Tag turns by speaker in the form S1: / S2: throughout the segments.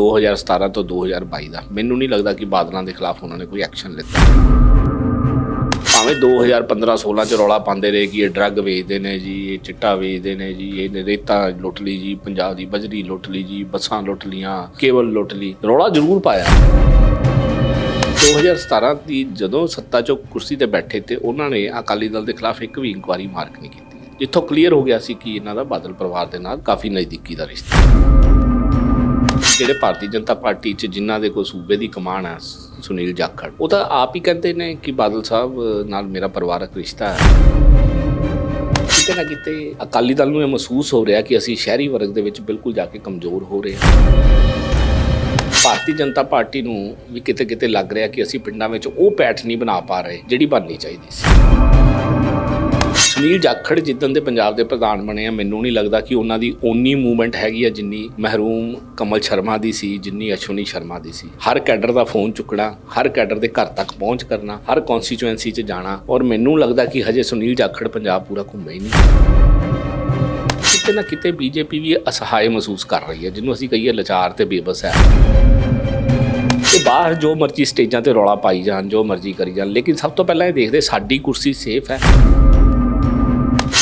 S1: 2017 ਤੋਂ 2022 ਦਾ। ਮੈਨੂੰ ਨਹੀਂ ਲੱਗਦਾ ਕਿ ਬਾਦਲਾਂ ਦੇ ਖਿਲਾਫ ਉਹਨਾਂ ਨੇ ਕੋਈ ਐਕਸ਼ਨ ਲਿੱਤਾ। ਭਾਵੇਂ 2015-16 ਚ ਰੌਲਾ ਪਾਉਂਦੇ ਰਹੇ ਕਿ ਇਹ ਡਰੱਗ ਵੇਚਦੇ ਨੇ ਜੀ, ਇਹ ਚਿੱਟਾ ਵੇਚਦੇ ਨੇ ਜੀ, ਇਹ ਰੇਤਾ ਲੁੱਟ ਲਈ ਜੀ, ਪੰਜਾਬ ਦੀ ਬਜਰੀ ਲੁੱਟ ਲਈ ਜੀ, ਬੱਸਾਂ ਲੁੱਟ ਲੀਆਂ ਕੇਵਲ ਲੁੱਟ ਲਈ। ਰੌਲਾ ਜ਼ਰੂਰ ਪਾਇਆ। 2017 ਦੀ ਜਦੋਂ ਸੱਤਾ 'ਚੋਂ ਕੁਰਸੀ ਤੇ ਬੈਠੇ ਤੇ ਉਹਨਾਂ ਨੇ ਅਕਾਲੀ ਦਲ ਦੇ ਖਿਲਾਫ ਇੱਕ ਵੀ ਇਨਕੁਆਰੀ ਮਾਰਕ ਨਹੀਂ ਕੀਤੀ। ਜਿੱਥੋਂ ਕਲੀਅਰ ਹੋ ਗਿਆ ਸੀ ਕਿ ਇਹਨਾਂ ਦਾ ਬਾਦਲ ਪਰਿਵਾਰ ਦੇ ਨਾਲ ਕਾਫੀ ਨਜ਼ਦੀਕੀ ਦਾ ਰਿਸ਼ਤਾ। ਜਿਹੜੇ ਭਾਰਤੀ ਜਨਤਾ ਪਾਰਟੀ 'ਚ ਜਿਨ੍ਹਾਂ ਦੇ ਕੋਈ ਸੂਬੇ ਦੀ ਕਮਾਨ ਹੈ ਸੁਨੀਲ ਜਾਖੜ, ਉਹ ਤਾਂ ਆਪ ਹੀ ਕਹਿੰਦੇ ਨੇ ਕਿ ਬਾਦਲ ਸਾਹਿਬ, ਨਾਲ ਮੇਰਾ ਪਰਿਵਾਰਕ ਰਿਸ਼ਤਾ ਹੈ। ਕਿਤੇ ਨਾ ਕਿਤੇ ਅਕਾਲੀ ਦਲ ਨੂੰ ਇਹ ਮਹਿਸੂਸ ਹੋ ਰਿਹਾ ਕਿ ਅਸੀਂ ਸ਼ਹਿਰੀ ਵਰਗ ਦੇ ਵਿੱਚ ਬਿਲਕੁਲ ਜਾ ਕੇ ਕਮਜ਼ੋਰ ਹੋ ਰਹੇ ਹਾਂ। ਭਾਰਤੀ ਜਨਤਾ ਪਾਰਟੀ ਨੂੰ ਵੀ ਕਿਤੇ ਕਿਤੇ ਲੱਗ ਰਿਹਾ ਕਿ ਅਸੀਂ ਪਿੰਡਾਂ ਵਿੱਚ ਉਹ ਪੈਠ ਨਹੀਂ ਬਣਾ ਪਾ ਰਹੇ, ਜਿਹੜੀ ਬਣਨੀ ਚਾਹੀਦੀ ਸੀ। ਸੁਨੀਲ ਜਾਖੜ ਜਿੱਦਣ ਦੇ ਪੰਜਾਬ ਦੇ ਪ੍ਰਧਾਨ ਬਣੇ ਆ, ਮੈਨੂੰ ਨਹੀਂ ਲੱਗਦਾ ਕਿ ਉਹਨਾਂ ਦੀ ਓਨੀ ਮੂਵਮੈਂਟ ਹੈਗੀ ਆ ਜਿੰਨੀ ਮਹਿਰੂਮ ਕਮਲ ਸ਼ਰਮਾ ਦੀ ਸੀ, ਜਿੰਨੀ ਅਸ਼ਵਨੀ ਸ਼ਰਮਾ ਦੀ ਸੀ। ਹਰ ਕੈਡਰ ਦਾ ਫੋਨ ਚੁੱਕਣਾ, ਹਰ ਕੈਡਰ ਦੇ ਘਰ ਤੱਕ ਪਹੁੰਚ ਕਰਨਾ, ਹਰ ਕਨਸਟੀਚੁਐਂਸੀ 'ਚ ਜਾਣਾ ਔਰ ਮੈਨੂੰ ਲੱਗਦਾ ਕਿ ਹਜੇ ਸੁਨੀਲ ਜਾਖੜ ਪੰਜਾਬ ਪੂਰਾ ਘੁੰਮੇ ਹੀ ਨਹੀਂ। ਕਿਤੇ ਨਾ ਕਿਤੇ ਬੀਜੇਪੀ ਵੀ ਅਸਹਾਏ ਮਹਿਸੂਸ ਕਰ ਰਹੀ ਹੈ, ਜਿਹਨੂੰ ਅਸੀਂ ਕਹੀਏ ਲਾਚਾਰ ਤੇ ਬੇਬਸ ਹੈ। ਤੇ ਬਾਹਰ ਜੋ ਮਰਜ਼ੀ ਸਟੇਜਾਂ ਤੇ ਰੌਲਾ ਪਾਈ ਜਾਣ, ਜੋ ਮਰਜ਼ੀ ਕਰੀ ਜਾਣ, ਲੇਕਿਨ ਸਭ ਤੋਂ ਪਹਿਲਾਂ ਇਹ ਦੇਖਦੇ ਸਾਡੀ ਕੁਰਸੀ ਸੇਫ ਹੈ।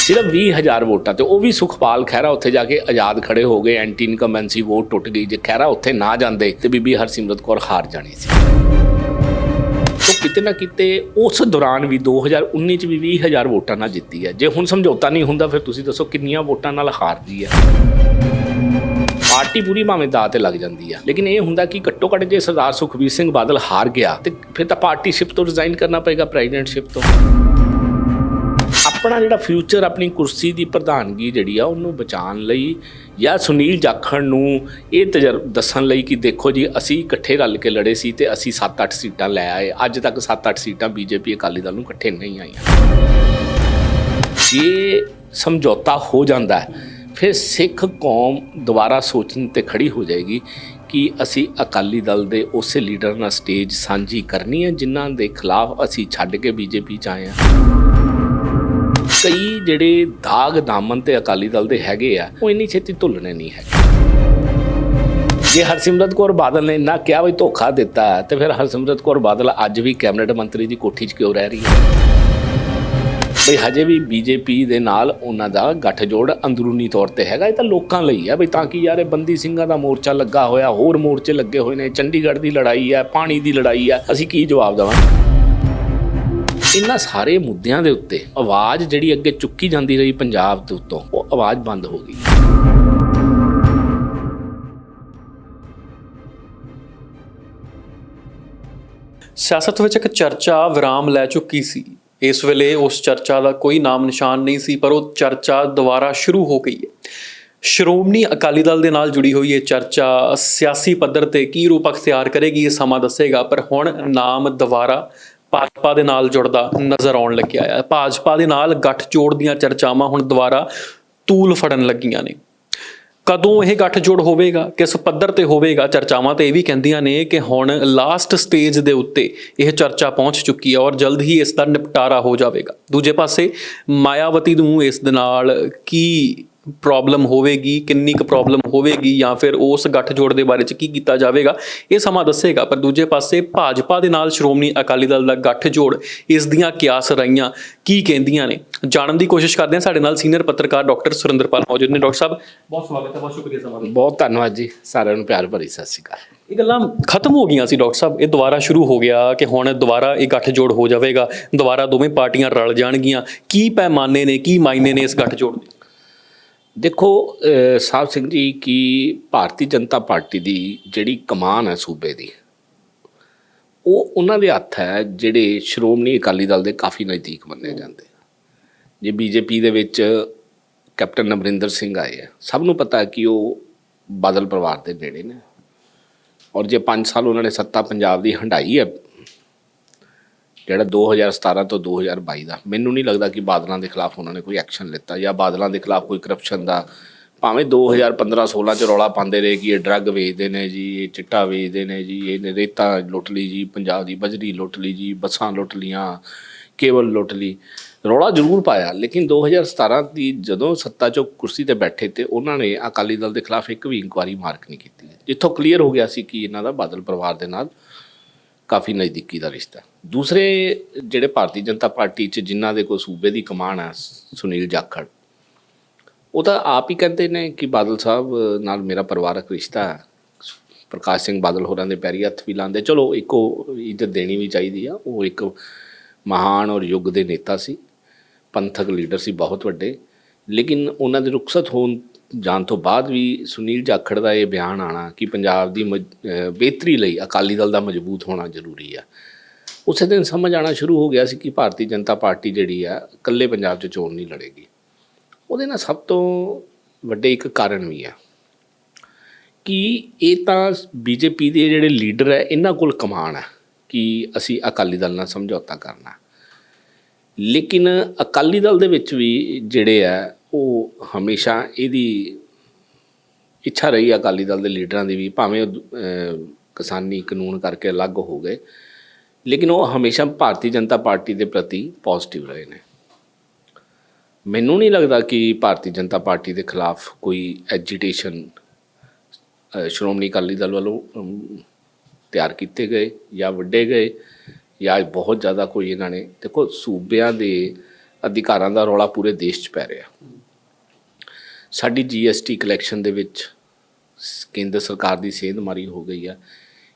S1: ਸਿਰਫ 20000 ਵੋਟਾਂ ਤੇ ਉਹ ਵੀ ਸੁਖਪਾਲ ਖਹਿਰਾ ਉੱਥੇ ਜਾ ਕੇ ਆਜ਼ਾਦ ਖੜੇ ਹੋ ਗਏ ਐਂਟੀ ਇਨਕਮਬੈਂਸੀ ਵੋਟ ਟੁੱਟ ਗਈ। ਜੇ ਖਹਿਰਾ ਉੱਥੇ ਨਾ ਜਾਂਦੇ ਤੇ ਬੀਬੀ ਹਰਸਿਮਰਤ ਕੌਰ ਹਾਰ ਜਾਣੀ ਸੀ। ਤੋ ਕਿਤੇ ਨਾ ਕਿਤੇ ਉਸ ਦੌਰਾਨ ਵੀ 2019 ਚ ਵੀ 20000 ਵੋਟਾਂ ਨਾਲ ਜਿੱਤੀ ਹੈ। ਜੇ ਹੁਣ ਸਮਝੌਤਾ ਨਹੀਂ ਹੁੰਦਾ, ਫਿਰ ਤੁਸੀਂ ਦੱਸੋ ਕਿੰਨੀਆਂ ਵੋਟਾਂ ਨਾਲ ਹਾਰਦੀ ਹੈ। ਪਾਰਟੀ ਪੂਰੀ ਭਾਵੇਂ ਦਾਅ ਤੇ ਲੱਗ ਜਾਂਦੀ ਆ ਲੇਕਿਨ ਇਹ ਹੁੰਦਾ ਕਿ ਘੱਟੋ ਘੱਟ ਜੇ ਸਰਦਾਰ ਸੁਖਬੀਰ ਸਿੰਘ ਬਾਦਲ ਹਾਰ ਗਿਆ ਤੇ ਫਿਰ ਤਾਂ ਪਾਰਟੀਸ਼ਿਪ ਤੋਂ ਰਿਜ਼ਾਈਨ ਕਰਨਾ ਪਏਗਾ ਪ੍ਰੈਜ਼ੀਡੈਂਟਸ਼ਿਪ ਤੋਂ। ਆਪਣਾ ਜਿਹੜਾ ਫਿਊਚਰ ਆਪਣੀ ਕੁਰਸੀ ਦੀ ਪ੍ਰਧਾਨਗੀ ਜਿਹੜੀ ਆ, ਉਹਨੂੰ ਬਚਾਉਣ ਲਈ ਜਾਂ ਸੁਨੀਲ ਜਾਖੜ ਨੂੰ ਇਹ ਤਜਰਬ ਦੱਸਣ ਲਈ ਕਿ ਦੇਖੋ ਜੀ, ਅਸੀਂ ਇਕੱਠੇ ਰਲ ਕੇ ਲੜੇ ਸੀ ਤੇ ਅਸੀਂ 7-8 ਸੀਟਾਂ ਲੈ ਆਏ। ਅੱਜ ਤੱਕ 7-8 ਸੀਟਾਂ ਬੀਜੇਪੀ ਅਕਾਲੀ ਦਲ ਨੂੰ ਇਕੱਠੇ ਨਹੀਂ ਆਈਆਂ। ਜੇ ਸਮਝੌਤਾ ਹੋ ਜਾਂਦਾ ਫਿਰ ਸਿੱਖ ਕੌਮ ਦੁਬਾਰਾ ਸੋਚਣ ਤੇ ਖੜੀ ਹੋ ਜਾਏਗੀ ਕਿ ਅਸੀਂ ਅਕਾਲੀ ਦਲ ਦੇ ਉਸੇ ਲੀਡਰ ਨਾਲ ਸਟੇਜ ਸਾਂਝੀ ਕਰਨੀ ਹੈ, ਜਿਨ੍ਹਾਂ ਦੇ ਖਿਲਾਫ ਅਸੀਂ ਛੱਡ ਕੇ ਬੀਜੇਪੀ ਚ ਆਏ ਹਾਂ। ਕਈ ਜਿਹੜੇ ਦਾਗ ਦਾਮਨ ਤੇ ਅਕਾਲੀ ਦਲ ਦੇ ਹੈਗੇ ਆ, ਉਹ ਇੰਨੀ ਛੇਤੀ ਧੁੱਲਣੇ ਨਹੀਂ ਹੈਗੇ। ਜੇ ਹਰਸਿਮਰਤ ਕੌਰ ਬਾਦਲ ਨੇ ਨਾ ਕਿਹਾ ਵੀ ਧੋਖਾ ਦਿੱਤਾ, ਤੇ ਫਿਰ ਹਰਸਿਮਰਤ ਕੌਰ ਬਾਦਲ ਅੱਜ ਵੀ ਕੈਬਨਿਟ ਮੰਤਰੀ ਦੀ ਕੋਠੀ 'ਚ ਕਿਉਂ ਰਹਿ ਰਹੀ ਹੈ? ਬਈ ਹਜੇ ਵੀ ਬੀਜੇਪੀ ਦੇ ਨਾਲ ਉਹਨਾਂ ਦਾ ਗੱਠਜੋੜ ਅੰਦਰੂਨੀ ਤੌਰ ਤੇ ਹੈਗਾ, ਇਹ ਤਾਂ ਲੋਕਾਂ ਲਈ ਹੈ ਬਈ ਤਾਂ ਕਿ ਯਾਰ ਇਹ ਬੰਦੀ ਸਿੰਘਾਂ ਦਾ ਮੋਰਚਾ ਲੱਗਾ ਹੋਇਆ, ਹੋਰ ਮੋਰਚੇ ਲੱਗੇ ਹੋਏ ਨੇ, ਚੰਡੀਗੜ੍ਹ ਦੀ ਲੜਾਈ ਹੈ ਪਾਣੀ ਦੀ ਲੜਾਈ ਹੈ ਅਸੀਂ ਕੀ ਜਵਾਬ ਦੇਵਾਂਗੇ? ਇਹਨਾਂ ਸਾਰੇ ਮੁੱਦਿਆਂ ਦੇ ਉੱਤੇ ਆਵਾਜ਼ ਜਿਹੜੀ ਅੱਗੇ ਚੁੱਕੀ ਜਾਂਦੀ ਰਹੀ ਪੰਜਾਬ ਦੇ ਉੱਤੋਂ, ਉਹ ਆਵਾਜ਼ ਬੰਦ ਹੋ ਗਈ।
S2: ਸਿਆਸਤ ਵਿੱਚ ਇੱਕ ਚਰਚਾ ਵਿਰਾਮ ਲੈ ਚੁੱਕੀ ਸੀ। ਇਸ ਵੇਲੇ ਉਸ ਚਰਚਾ ਦਾ ਕੋਈ ਨਾਮ ਨਿਸ਼ਾਨ ਨਹੀਂ ਸੀ, ਪਰ ਉਹ ਚਰਚਾ ਦੁਬਾਰਾ ਸ਼ੁਰੂ ਹੋ ਗਈ ਹੈ। ਸ਼੍ਰੋਮਣੀ ਅਕਾਲੀ ਦਲ ਦੇ ਨਾਲ ਜੁੜੀ ਹੋਈ ਇਹ ਚਰਚਾ ਸਿਆਸੀ ਪੱਧਰ ਤੇ ਕੀ ਰੂਪ ਅਖਤਿਆਰ ਕਰੇਗੀ ਇਹ ਸਮਾਂ ਦੱਸੇਗਾ, ਪਰ ਹੁਣ ਨਾਮ ਦੁਬਾਰਾ ਭਾਜਪਾ ਦੇ ਨਾਲ ਜੁੜਦਾ ਨਜ਼ਰ ਆਉਣ ਲੱਗਿਆ ਹੈ ਭਾਜਪਾ ਦੇ ਨਾਲ ਗੱਠਜੋੜ ਦੀਆਂ ਚਰਚਾਵਾਂ ਹੁਣ ਦੁਬਾਰਾ ਤੂਲ ਫੜਨ ਲੱਗੀਆਂ ਨੇ। ਕਦੋਂ ਇਹ ਗੱਠਜੋੜ ਹੋਵੇਗਾ, ਕਿਸ ਪੱਧਰ ਤੇ ਹੋਵੇਗਾ, ਚਰਚਾਵਾਂ ਤੇ ਇਹ ਵੀ ਕਹਿੰਦੀਆਂ ਨੇ ਕਿ ਹੁਣ ਲਾਸਟ ਸਟੇਜ ਦੇ ਉੱਤੇ ਇਹ ਚਰਚਾ ਪਹੁੰਚ ਚੁੱਕੀ ਹੈ ਔਰ ਜਲਦ ਹੀ ਇਸ ਦਾ ਨਿਪਟਾਰਾ ਹੋ ਜਾਵੇਗਾ। ਦੂਜੇ ਪਾਸੇ, ਮਾਇਆਵਤੀ ਨੂੰ ਇਸ ਦੇ ਨਾਲ ਕੀ ਪ੍ਰੋਬਲਮ ਹੋਵੇਗੀ ਕਿੰਨੀ ਕੁ ਪ੍ਰੋਬਲਮ ਹੋਵੇਗੀ ਜਾਂ ਫਿਰ ਉਸ ਗੱਠਜੋੜ ਦੇ ਬਾਰੇ ਚ ਕੀ ਕੀਤਾ ਜਾਵੇਗਾ ਇਹ ਸਮਾਂ ਦੱਸੇਗਾ। ਪਰ ਦੂਜੇ ਪਾਸੇ ਭਾਜਪਾ ਦੇ ਨਾਲ ਸ਼੍ਰੋਮਣੀ ਅਕਾਲੀ ਦਲ ਦਾ ਗੱਠਜੋੜ ਇਸ ਦੀਆਂ ਕਿਆਸ ਰਹੀਆਂ ਕੀ ਕਹਿੰਦੀਆਂ ਨੇ? ਜਾਣਨ ਦੀ ਕੋਸ਼ਿਸ਼ ਕਰਦੇ ਹਾਂ ਸਾਡੇ ਨਾਲ ਸੀਨੀਅਰ ਪੱਤਰਕਾਰ ਡਾਕਟਰ ਸੁਰਿੰਦਰਪਾਲ ਮੌਜੂਦ ਨੇ। ਡਾਕਟਰ ਸਾਹਿਬ ਬਹੁਤ ਸਵਾਗਤ ਹੈ ਬਹੁਤ ਸ਼ੁਕਰੀਆ ਸਮਾਂ
S1: ਬਹੁਤ ਧੰਨਵਾਦ ਜੀ ਸਾਰਿਆਂ ਨੂੰ ਪਿਆਰ ਭਰੀ ਸਤਿ ਸ਼੍ਰੀ ਅਕਾਲ।
S2: ਇਹ ਗੱਲਾਂ ਖਤਮ ਹੋ ਗਈਆਂ ਸੀ ਡਾਕਟਰ ਸਾਹਿਬ ਇਹ ਦੁਬਾਰਾ ਸ਼ੁਰੂ ਹੋ ਗਿਆ ਕਿ ਹੁਣ ਦੁਬਾਰਾ ਇਹ ਗੱਠਜੋੜ ਹੋ ਜਾਵੇਗਾ ਦੁਬਾਰਾ ਦੋਵੇਂ ਪਾਰਟੀਆਂ ਰਲ ਜਾਣਗੀਆਂ। ਕੀ ਪੈਮਾਨੇ ਨੇ ਕੀ ਮਾਇਨੇ ਨੇ ਇਸ ਗੱਠਜੋੜ ਦੇ?
S1: ਦੇਖੋ ਸਾਹਿਬ ਸਿੰਘ ਜੀ ਕਿ ਭਾਰਤੀ ਜਨਤਾ ਪਾਰਟੀ ਦੀ ਜਿਹੜੀ ਕਮਾਨ ਹੈ ਸੂਬੇ ਦੀ, ਉਹ ਉਹਨਾਂ ਦੇ ਹੱਥ ਹੈ ਜਿਹੜੇ ਸ਼੍ਰੋਮਣੀ ਅਕਾਲੀ ਦਲ ਦੇ ਕਾਫੀ ਨਜ਼ਦੀਕ ਮੰਨੇ ਜਾਂਦੇ ਆ। ਜੇ ਬੀਜੇਪੀ ਦੇ ਵਿੱਚ ਕੈਪਟਨ ਅਮਰਿੰਦਰ ਸਿੰਘ ਆਏ ਆ, ਸਭ ਨੂੰ ਪਤਾ ਕਿ ਉਹ ਬਾਦਲ ਪਰਿਵਾਰ ਦੇ ਨੇੜੇ ਨੇ ਔਰ ਜੇ 5 ਸਾਲ ਉਹਨਾਂ ਨੇ ਸੱਤਾ ਪੰਜਾਬ ਦੀ ਹੰਡਾਈ ਹੈ ਜਿਹੜਾ 2017 ਤੋਂ 2022 ਦਾ, ਮੈਨੂੰ ਨਹੀਂ ਲੱਗਦਾ ਕਿ ਬਾਦਲਾਂ ਦੇ ਖਿਲਾਫ ਉਹਨਾਂ ਨੇ ਕੋਈ ਐਕਸ਼ਨ ਲਿੱਤਾ ਜਾਂ ਬਾਦਲਾਂ ਦੇ ਖਿਲਾਫ ਕੋਈ ਕਰਪਸ਼ਨ ਦਾ। ਭਾਵੇਂ 2015-16 ਚ ਰੌਲਾ ਪਾਉਂਦੇ ਰਹੇ ਕਿ ਇਹ ਡਰੱਗ ਵੇਚਦੇ ਨੇ ਜੀ, ਇਹ ਚਿੱਟਾ ਵੇਚਦੇ ਨੇ ਜੀ, ਇਹ ਰੇਤਾ ਲੁੱਟ ਲਈ ਜੀ, ਪੰਜਾਬ ਦੀ ਬਜਰੀ ਲੁੱਟ ਲਈ ਜੀ, ਬੱਸਾਂ ਲੁੱਟ ਲੀਆਂ ਕੇਵਲ ਲੁੱਟ ਲਈ। ਰੌਲਾ ਜ਼ਰੂਰ ਪਾਇਆ, ਲੇਕਿਨ 2017 ਦੀ ਜਦੋਂ ਸੱਤਾ 'ਚੋਂ ਕੁਰਸੀ ਤੇ ਬੈਠੇ ਤੇ ਉਹਨਾਂ ਨੇ ਅਕਾਲੀ ਦਲ ਦੇ ਖਿਲਾਫ ਇੱਕ ਵੀ ਇਨਕੁਆਰੀ ਮਾਰਕ ਨਹੀਂ ਕੀਤੀ। ਜਿੱਥੋਂ ਕਲੀਅਰ ਹੋ ਗਿਆ ਸੀ ਕਿ ਇਹਨਾਂ ਦਾ ਬਾਦਲ ਪਰਿਵਾਰ ਦੇ ਨਾਲ ਕਾਫੀ ਨਜ਼ਦੀਕੀ ਦਾ ਰਿਸ਼ਤਾ। ਦੂਸਰੇ ਜਿਹੜੇ ਭਾਰਤੀ ਜਨਤਾ ਪਾਰਟੀ 'ਚ ਜਿਨ੍ਹਾਂ ਦੇ ਕੋਈ ਸੂਬੇ ਦੀ ਕਮਾਨ ਹੈ ਸੁਨੀਲ ਜਾਖੜ, ਉਹ ਤਾਂ ਆਪ ਹੀ ਕਹਿੰਦੇ ਨੇ ਕਿ ਬਾਦਲ ਸਾਹਿਬ ਨਾਲ ਮੇਰਾ ਪਰਿਵਾਰਕ ਰਿਸ਼ਤਾ ਹੈ। ਪ੍ਰਕਾਸ਼ ਸਿੰਘ ਬਾਦਲ ਹੋਰਾਂ ਦੇ ਪੈਰੀ ਹੱਥ ਵੀ ਲਾਉਂਦੇ। ਚਲੋ, ਇੱਕੋ ਇੱਜ਼ਤ ਦੇਣੀ ਵੀ ਚਾਹੀਦੀ ਆ। ਉਹ ਇੱਕ ਮਹਾਨ ਔਰ ਯੁੱਗ ਦੇ ਨੇਤਾ ਸੀ। ਪੰਥਕ ਲੀਡਰ ਸੀ, ਬਹੁਤ ਵੱਡੇ। ਲੇਕਿਨ ਉਹਨਾਂ ਦੇ ਰੁਖਸਤ ਹੋਣ ਜਾਣ ਤੋਂ ਬਾਅਦ ਵੀ ਸੁਨੀਲ ਜਾਖੜ ਦਾ ਇਹ ਬਿਆਨ ਆਣਾ ਕਿ ਪੰਜਾਬ ਦੀ ਮਜ- ਬਿਹਤਰੀ ਲਈ ਅਕਾਲੀ ਦਲ ਦਾ ਮਜ਼ਬੂਤ ਹੋਣਾ ਜ਼ਰੂਰੀ ਆ। ਉਸੇ ਦਿਨ ਸਮਝ ਆਣਾ ਸ਼ੁਰੂ ਹੋ ਗਿਆ ਸੀ ਕਿ ਭਾਰਤੀ ਜਨਤਾ ਪਾਰਟੀ ਜਿਹੜੀ ਆ, ਇਕੱਲੇ ਪੰਜਾਬ 'ਚ ਚੋਣ ਨਹੀਂ ਲੜੇਗੀ। ਉਹਦੇ ਨਾਲ ਸਭ ਤੋਂ ਵੱਡੇ ਇੱਕ ਕਾਰਨ ਵੀ ਆ ਕਿ ਇਹ ਤਾਂ ਬੀਜੇਪੀ ਦੇ ਜਿਹੜੇ ਲੀਡਰ ਹੈ ਇਹਨਾਂ ਕੋਲ ਕਮਾਨ ਹੈ ਕਿ ਅਸੀਂ ਅਕਾਲੀ ਦਲ ਨਾਲ ਸਮਝੌਤਾ ਕਰਨਾ। ਲੇਕਿਨ ਅਕਾਲੀ ਦਲ ਦੇ ਵਿੱਚ ਵੀ ਜਿਹੜੇ ਆ ਉਹ ਹਮੇਸ਼ਾ ਇਹਦੀ ਇੱਛਾ ਰਹੀ ਅਕਾਲੀ ਦਲ ਦੇ ਲੀਡਰਾਂ ਦੀ ਵੀ, ਭਾਵੇਂ ਉਹ ਕਿਸਾਨੀ ਕਾਨੂੰਨ ਕਰਕੇ ਅਲੱਗ ਹੋ ਗਏ, ਲੇਕਿਨ ਉਹ ਹਮੇਸ਼ਾ ਭਾਰਤੀ ਜਨਤਾ ਪਾਰਟੀ ਦੇ ਪ੍ਰਤੀ ਪੋਜ਼ਿਟਿਵ ਰਹੇ ਨੇ। ਮੈਨੂੰ ਨਹੀਂ ਲੱਗਦਾ ਕਿ ਭਾਰਤੀ ਜਨਤਾ ਪਾਰਟੀ ਦੇ ਖਿਲਾਫ ਕੋਈ ਐਜੀਟੇਸ਼ਨ ਸ਼੍ਰੋਮਣੀ ਅਕਾਲੀ ਦਲ ਵੱਲੋਂ ਤਿਆਰ ਕੀਤੇ ਗਏ ਜਾਂ ਵੱਡੇ ਗਏ ਜਾਂ ਬਹੁਤ ਜ਼ਿਆਦਾ ਕੋਈ ਇਹਨਾਂ ਨੇ, ਦੇਖੋ ਸੂਬਿਆਂ ਦੇ ਅਧਿਕਾਰਾਂ ਦਾ ਰੌਲਾ ਪੂਰੇ ਦੇਸ਼ 'ਚ ਪੈ ਰਿਹਾ। ਸਾਡੀ ਜੀਐਸਟੀ ਕਲੈਕਸ਼ਨ ਦੇ ਵਿੱਚ ਕੇਂਦਰ ਸਰਕਾਰ ਦੀ ਸੇਧਮਾਰੀ ਹੋ ਗਈ ਆ।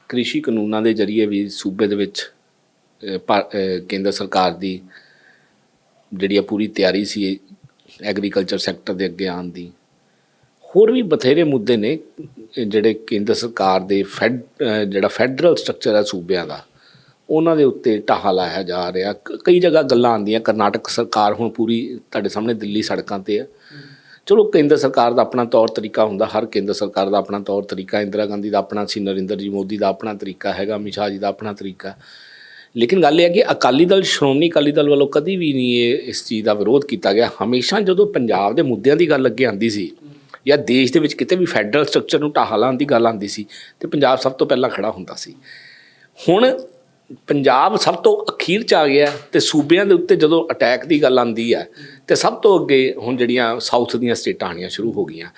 S1: ਕ੍ਰਿਸ਼ੀ ਕਾਨੂੰਨਾਂ ਦੇ ਜ਼ਰੀਏ ਵੀ ਸੂਬੇ ਦੇ ਵਿੱਚ ਭਾ- ਕੇਂਦਰ ਸਰਕਾਰ ਦੀ ਜਿਹੜੀ ਆ ਪੂਰੀ ਤਿਆਰੀ ਸੀ ਐਗਰੀਕਲਚਰ ਸੈਕਟਰ ਦੇ ਅੱਗੇ ਆਉਣ ਦੀ। ਹੋਰ ਵੀ ਬਥੇਰੇ ਮੁੱਦੇ ਨੇ ਜਿਹੜੇ ਕੇਂਦਰ ਸਰਕਾਰ ਦੇ ਫੈਡ ਜਿਹੜਾ ਫੈਡਰਲ ਸਟਰਕਚਰ ਹੈ ਸੂਬਿਆਂ ਦਾ, ਉਹਨਾਂ ਦੇ ਉੱਤੇ ਟਾਹਾ ਲਾਇਆ ਜਾ ਰਿਹਾ। ਕ- ਕਈ ਜਗ੍ਹਾ ਗੱਲਾਂ ਆਉਂਦੀਆਂ, ਕਰਨਾਟਕ ਸਰਕਾਰ ਹੁਣ ਪੂਰੀ ਤੁਹਾਡੇ ਸਾਹਮਣੇ ਦਿੱਲੀ ਸੜਕਾਂ ਤੇ ਆ। ਚਲੋ ਕੇਂਦਰ ਸਰਕਾਰ ਦਾ ਆਪਣਾ ਤੌਰ ਤਰੀਕਾ ਹੁੰਦਾ, ਹਰ ਕੇਂਦਰ ਸਰਕਾਰ ਦਾ ਆਪਣਾ ਤੌਰ ਤਰੀਕਾ, ਇੰਦਰਾ ਗਾਂਧੀ ਦਾ ਆਪਣਾ, ਸੀ ਨਰਿੰਦਰ ਜੀ ਮੋਦੀ ਦਾ ਆਪਣਾ ਤਰੀਕਾ ਹੈਗਾ, ਅਮਿਤ ਸ਼ਾਹ ਜੀ ਦਾ ਆਪਣਾ ਤਰੀਕਾ। ਲੇਕਿਨ ਗੱਲ ਇਹ ਹੈ ਕਿ ਅਕਾਲੀ ਦਲ, ਸ਼੍ਰੋਮਣੀ ਅਕਾਲੀ ਦਲ ਵੱਲੋਂ ਕਦੀ ਵੀ ਨਹੀਂ ਇਹ, ਇਸ ਚੀਜ਼ ਦਾ ਵਿਰੋਧ ਕੀਤਾ ਗਿਆ। ਹਮੇਸ਼ਾ ਜਦੋਂ ਪੰਜਾਬ ਦੇ ਮੁੱਦਿਆਂ ਦੀ ਗੱਲ ਅੱਗੇ ਆਂਦੀ ਸੀ ਜਾਂ ਦੇਸ਼ ਦੇ ਵਿੱਚ ਕਿਤੇ ਵੀ ਫੈਡਰਲ ਸਟਰਕਚਰ ਨੂੰ ਢਾਹ ਲਾਉਣ ਦੀ ਗੱਲ ਆਂਦੀ ਸੀ, ਤੇ ਪੰਜਾਬ ਸਭ ਤੋਂ ਪਹਿਲਾਂ ਖੜਾ ਹੁੰਦਾ ਸੀ। ਹੁਣ ਪੰਜਾਬ ਸਭ ਤੋਂ ਅਖੀਰ ਚ ਆ ਗਿਆ ਤੇ ਸੂਬਿਆਂ ਦੇ ਉੱਤੇ ਜਦੋਂ ਅਟੈਕ ਦੀ ਗੱਲ ਆਂਦੀ ਹੈ ਤੇ ਸਭ ਤੋਂ ਅੱਗੇ ਹੁਣ ਜਿਹੜੀਆਂ ਸਾਊਥ ਦੀਆਂ ਸਟੇਟਾਂ ਆਣੀਆਂ ਸ਼ੁਰੂ ਹੋ ਗਈਆਂ।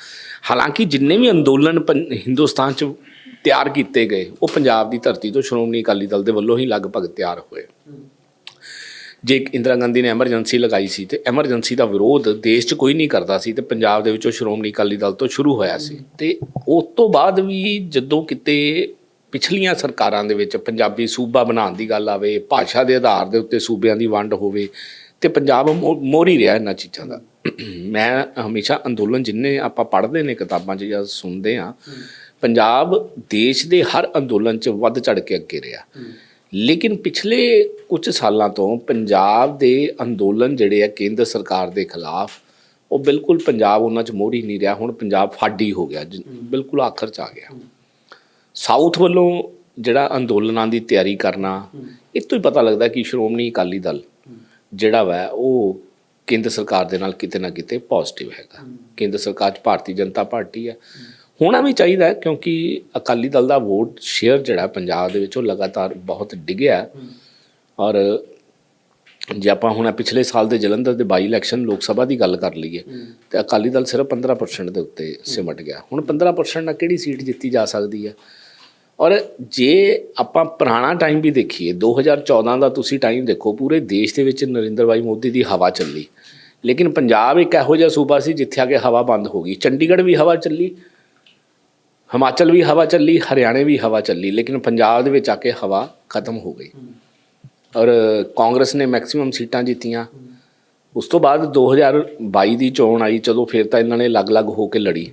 S1: ਹਾਲਾਂਕਿ ਜਿੰਨੇ ਵੀ ਅੰਦੋਲਨ ਪੰ- ਹਿੰਦੁਸਤਾਨ ਚ ਤਿਆਰ ਕੀਤੇ ਗਏ, ਉਹ ਪੰਜਾਬ ਦੀ ਧਰਤੀ ਤੋਂ ਸ਼੍ਰੋਮਣੀ ਅਕਾਲੀ ਦਲ ਦੇ ਵੱਲੋਂ ਹੀ ਲਗਭਗ ਤਿਆਰ ਹੋਏ। ਜੇ ਇੰਦਰਾ ਗਾਂਧੀ ਨੇ ਐਮਰਜੈਂਸੀ ਲਗਾਈ ਸੀ ਤੇ ਐਮਰਜੈਂਸੀ ਦਾ ਵਿਰੋਧ ਦੇਸ਼ 'ਚ ਕੋਈ ਨਹੀਂ ਕਰਦਾ ਸੀ ਤੇ ਪੰਜਾਬ ਦੇ ਵਿੱਚੋਂ ਸ਼੍ਰੋਮਣੀ ਅਕਾਲੀ ਦਲ ਤੋਂ ਸ਼ੁਰੂ ਹੋਇਆ ਸੀ। ਤੇ ਉਸ ਤੋਂ ਬਾਅਦ ਵੀ ਜਦੋਂ ਕਿਤੇ ਪਿਛਲੀਆਂ ਸਰਕਾਰਾਂ ਦੇ ਵਿੱਚ ਪੰਜਾਬੀ ਸੂਬਾ ਬਣਾਉਣ ਦੀ ਗੱਲ ਆਵੇ ਭਾਸ਼ਾ ਦੇ ਆਧਾਰ ਦੇ ਉੱਤੇ ਸੂਬਿਆਂ ਦੀ ਵੰਡ ਹੋਵੇ ਤੇ ਪੰਜਾਬ ਮੋ- ਮੋਹਰੀ ਰਿਹਾ ਇਹਨਾਂ ਚੀਜ਼ਾਂ ਦਾ। ਮੈਂ ਹਮੇਸ਼ਾ ਅੰਦੋਲਨ ਜਿੰਨੇ ਆਪਾਂ ਪੜ੍ਹਦੇ ਨੇ ਕਿਤਾਬਾਂ 'ਚ ਜਾਂ ਸੁਣਦੇ ਆ ਪੰਜਾਬ ਦੇਸ਼ ਦੇ ਹਰ ਅੰਦੋਲਨ 'ਚ ਵੱਧ ਚੜ ਕੇ ਅੱਗੇ ਰਿਹਾ। ਲੇਕਿਨ ਪਿਛਲੇ ਕੁਝ ਸਾਲਾਂ ਤੋਂ ਪੰਜਾਬ ਦੇ ਅੰਦੋਲਨ ਜਿਹੜੇ ਆ ਕੇਂਦਰ ਸਰਕਾਰ ਦੇ ਖਿਲਾਫ ਉਹ ਬਿਲਕੁਲ ਪੰਜਾਬ ਉਹਨਾਂ 'ਚ ਮੋਹਰੀ ਨਹੀਂ ਰਿਹਾ ਹੁਣ ਪੰਜਾਬ ਫਾਡੀ ਹੋ ਗਿਆ ਬਿਲਕੁਲ ਆਖਰ 'ਚ ਆ ਗਿਆ। ਸਾਊਥ ਵੱਲੋਂ ਜਿਹੜਾ ਅੰਦੋਲਨਾਂ ਦੀ ਤਿਆਰੀ ਕਰਨਾ, ਇਹ ਤੋਂ ਹੀ ਪਤਾ ਲੱਗਦਾ ਕਿ ਸ਼੍ਰੋਮਣੀ ਅਕਾਲੀ ਦਲ ਜਿਹੜਾ ਵਾ, ਉਹ ਕੇਂਦਰ ਸਰਕਾਰ ਦੇ ਨਾਲ ਕਿਤੇ ਨਾ ਕਿਤੇ ਪੋਜ਼ਿਟਿਵ ਹੈਗਾ। ਕੇਂਦਰ ਸਰਕਾਰ 'ਚ ਭਾਰਤੀ ਜਨਤਾ ਪਾਰਟੀ ਹੈ ਹੋਣਾ ਵੀ ਚਾਹੀਦਾ ਕਿਉਂਕਿ ਅਕਾਲੀ ਦਲ ਦਾ ਵੋਟ ਸ਼ੇਅਰ ਜਿਹੜਾ ਪੰਜਾਬ ਦੇ ਵਿੱਚ, ਉਹ ਲਗਾਤਾਰ ਬਹੁਤ ਡਿੱਗਿਆ। ਔਰ ਜੇ ਆਪਾਂ ਹੁਣ ਪਿਛਲੇ ਸਾਲ ਦੇ ਜਲੰਧਰ ਦੇ ਬਾਈ ਇਲੈਕਸ਼ਨ ਲੋਕ ਸਭਾ ਦੀ ਗੱਲ ਕਰ ਲਈਏ, ਤੇ ਅਕਾਲੀ ਦਲ ਸਿਰਫ 15% ਦੇ ਉੱਤੇ ਸਿਮਟ ਗਿਆ। ਹੁਣ 15% ਨਾਲ ਕਿਹੜੀ ਸੀਟ ਜਿੱਤੀ ਜਾ ਸਕਦੀ ਹੈ? ਔਰ ਜੇ ਆਪਾਂ ਪੁਰਾਣਾ ਟਾਈਮ ਵੀ ਦੇਖੀਏ 2014 ਦਾ ਤੁਸੀਂ ਟਾਈਮ ਦੇਖੋ, ਪੂਰੇ ਦੇਸ਼ ਦੇ ਵਿੱਚ ਨਰਿੰਦਰ ਭਾਈ ਮੋਦੀ ਦੀ ਹਵਾ ਚੱਲੀ। ਲੇਕਿਨ ਪੰਜਾਬ ਇੱਕ ਇਹੋ ਜਿਹਾ ਸੂਬਾ ਸੀ ਜਿੱਥੇ ਆ ਕੇ ਹਵਾ ਬੰਦ ਹੋ ਗਈ। ਚੰਡੀਗੜ੍ਹ ਵੀ ਹਵਾ ਚੱਲੀ, ਹਿਮਾਚਲ ਵੀ ਹਵਾ ਚੱਲੀ, ਹਰਿਆਣੇ ਵੀ ਹਵਾ ਚੱਲੀ, ਲੇਕਿਨ ਪੰਜਾਬ ਦੇ ਵਿੱਚ ਆ ਕੇ ਹਵਾ ਖਤਮ ਹੋ ਗਈ। ਔਰ ਕਾਂਗਰਸ ਨੇ ਮੈਕਸਿਮਮ ਸੀਟਾਂ ਜਿੱਤੀਆਂ। ਉਸ ਤੋਂ ਬਾਅਦ 2022 ਦੀ ਚੋਣ ਆਈ, ਚਲੋ ਫਿਰ ਤਾਂ ਇਹਨਾਂ ਨੇ ਅਲੱਗ-ਅਲੱਗ ਹੋ ਕੇ ਲੜੀ।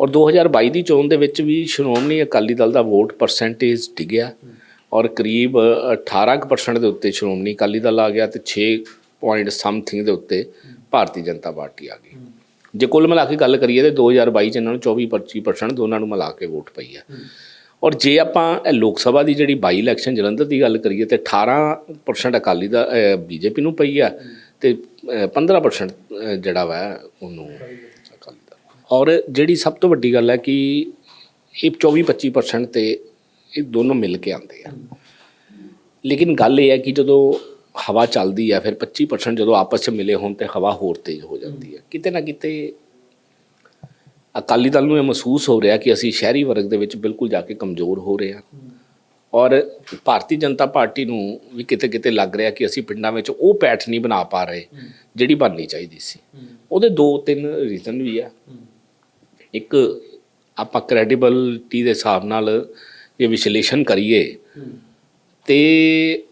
S1: ਔਰ 2022 ਦੀ ਚੋਣ ਦੇ ਵਿੱਚ ਵੀ ਸ਼੍ਰੋਮਣੀ ਅਕਾਲੀ ਦਲ ਦਾ ਵੋਟ ਪਰਸੈਂਟੇਜ ਡਿੱਗਿਆ ਔਰ ਕਰੀਬ 18% ਦੇ ਉੱਤੇ ਸ਼੍ਰੋਮਣੀ ਅਕਾਲੀ ਦਲ ਆ ਗਿਆ ਤੇ 6 ਪੁਆਇੰਟ ਸਮਥਿੰਗ ਦੇ ਉੱਤੇ ਭਾਰਤੀ ਜਨਤਾ ਪਾਰਟੀ ਆ ਗਈ। ਜੇ ਕੁੱਲ ਮਿਲਾ ਕੇ ਗੱਲ ਕਰੀਏ ਤੇ 2022 ਚ ਇਹਨਾਂ ਨੂੰ 24 25% ਦੋਨਾਂ ਨੂੰ ਮਿਲਾ ਕੇ ਵੋਟ ਪਈ ਆ। ਔਰ ਜੇ ਆਪਾਂ ਇਹ ਲੋਕ ਸਭਾ ਦੀ ਜਿਹੜੀ ਬਾਈ ਇਲੈਕਸ਼ਨ ਜਲੰਧਰ ਦੀ ਗੱਲ ਕਰੀਏ ਤੇ 18% ਅਕਾਲੀ ਦਾ ਬੀਜੇਪੀ ਨੂੰ ਪਈ ਆ ਤੇ ਅਹ, 15% ਜਿਹੜਾ ਵਾ ਉਹਨੂੰ ਔਰ ਜਿਹੜੀ ਸਭ ਤੋਂ ਵੱਡੀ ਗੱਲ ਹੈ ਕਿ ਇਹ 24 25% ਤੇ ਇਹ ਦੋਨੋਂ ਮਿਲ ਕੇ ਆਉਂਦੇ ਆ। ਲੇਕਿਨ ਗੱਲ ਇਹ ਹੈ ਕਿ ਜਦੋਂ ਹਵਾ ਚੱਲਦੀ ਹੈ ਫਿਰ 25% ਜਦੋਂ ਆਪਸ 'ਚ ਮਿਲੇ ਹੋਣ ਤੇ ਹਵਾ ਹੋਰ ਤੇਜ਼ ਹੋ ਜਾਂਦੀ ਹੈ ਕਿਤੇ ਨਾ ਕਿਤੇ ਅਕਾਲੀ ਦਲ ਨੂੰ ਇਹ ਮਹਿਸੂਸ ਹੋ ਰਿਹਾ ਕਿ ਅਸੀਂ ਸ਼ਹਿਰੀ ਵਰਗ ਦੇ ਵਿੱਚ ਬਿਲਕੁਲ ਜਾ ਕੇ ਕਮਜ਼ੋਰ ਹੋ ਰਹੇ ਹਾਂ ਔਰ ਭਾਰਤੀ ਜਨਤਾ ਪਾਰਟੀ ਨੂੰ ਵੀ ਕਿਤੇ ਕਿਤੇ ਲੱਗ ਰਿਹਾ ਕਿ ਅਸੀਂ ਪਿੰਡਾਂ ਵਿੱਚ ਉਹ ਪੈਠ ਨਹੀਂ ਬਣਾ ਪਾ ਰਹੇ, ਜਿਹੜੀ ਬਣਨੀ ਚਾਹੀਦੀ ਸੀ। ਉਹਦੇ ਦੋ ਤਿੰਨ ਰੀਜ਼ਨ ਵੀ ਆ। ਇੱਕ ਆਪਾਂ ਕ੍ਰੈਡੀਬਿਲਟੀ ਦੇ ਹਿਸਾਬ ਨਾਲ ਜੇ ਵਿਸ਼ਲੇਸ਼ਣ ਕਰੀਏ, ਤੇ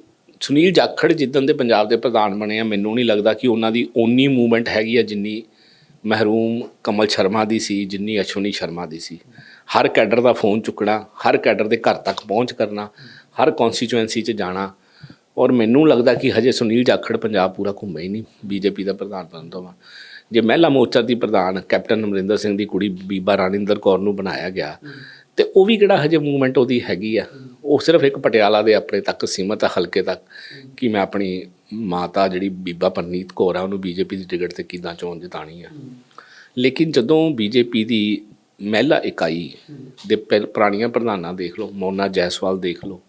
S1: ਸੁਨੀਲ ਜਾਖੜ ਜਿੱਦਣ ਦੇ ਪੰਜਾਬ ਦੇ ਪ੍ਰਧਾਨ ਬਣੇ ਆ, ਮੈਨੂੰ ਨਹੀਂ ਲੱਗਦਾ ਕਿ ਉਹਨਾਂ ਦੀ ਓਨੀ ਮੂਵਮੈਂਟ ਹੈਗੀ ਆ ਜਿੰਨੀ ਮਹਿਰੂਮ ਕਮਲ ਸ਼ਰਮਾ ਦੀ ਸੀ, ਜਿੰਨੀ ਅਸ਼ਵਨੀ ਸ਼ਰਮਾ ਦੀ ਸੀ। ਹਰ ਕੈਡਰ ਦਾ ਫੋਨ ਚੁੱਕਣਾ, ਹਰ ਕੈਡਰ ਦੇ ਘਰ ਤੱਕ ਪਹੁੰਚ ਕਰਨਾ, ਹਰ ਕਨਸਟੀਚੁਐਂਸੀ 'ਚ ਜਾਣਾ। ਔਰ ਮੈਨੂੰ ਲੱਗਦਾ ਕਿ ਹਜੇ ਸੁਨੀਲ ਜਾਖੜ ਪੰਜਾਬ ਪੂਰਾ ਘੁੰਮੇ ਹੀ ਨਹੀਂ, ਬੀਜੇਪੀ ਦਾ ਪ੍ਰਧਾਨ ਬਣਨ ਤੋਂ ਬਾਅਦ। ਜੇ ਮਹਿਲਾ ਮੋਰਚਾ ਦੀ ਪ੍ਰਧਾਨ ਕੈਪਟਨ ਅਮਰਿੰਦਰ ਸਿੰਘ ਦੀ ਕੁੜੀ ਬੀਬਾ ਰਾਣਿੰਦਰ ਕੌਰ ਨੂੰ ਬਣਾਇਆ ਗਿਆ ਤੇ ਉਹ ਵੀ ਕਿਹੜਾ ਹਜੇ ਮੂਵਮੈਂਟ ਉਹਦੀ ਹੈਗੀ ਆ? ਉਹ ਸਿਰਫ ਇੱਕ ਪਟਿਆਲਾ ਦੇ ਆਪਣੇ ਤੱਕ ਸੀਮਤ ਆ ਹਲਕੇ ਤੱਕ। ਕਿ ਮੈਂ ਆਪਣੀ ਮਾਤਾ ਜਿਹੜੀ ਬੀਬਾ ਪਰਨੀਤ ਕੌਰ ਆ ਉਹਨੂੰ ਬੀਜੇਪੀ ਦੀ ਟਿਕਟ ਤੇ ਕਿੱਦਾਂ ਚੋਣ ਜਿਤਾਣੀ ਆ। ਲੇਕਿਨ ਜਦੋਂ ਬੀਜੇਪੀ ਦੀ ਮਹਿਲਾ ਇਕਾਈ ਦੇ ਪੁਰਾਣੀਆਂ ਪ੍ਰਧਾਨਾਂ ਦੇਖ ਲਓ ਮੋਨਾ ਜੈਸਵਾਲ ਦੇਖ ਲਓ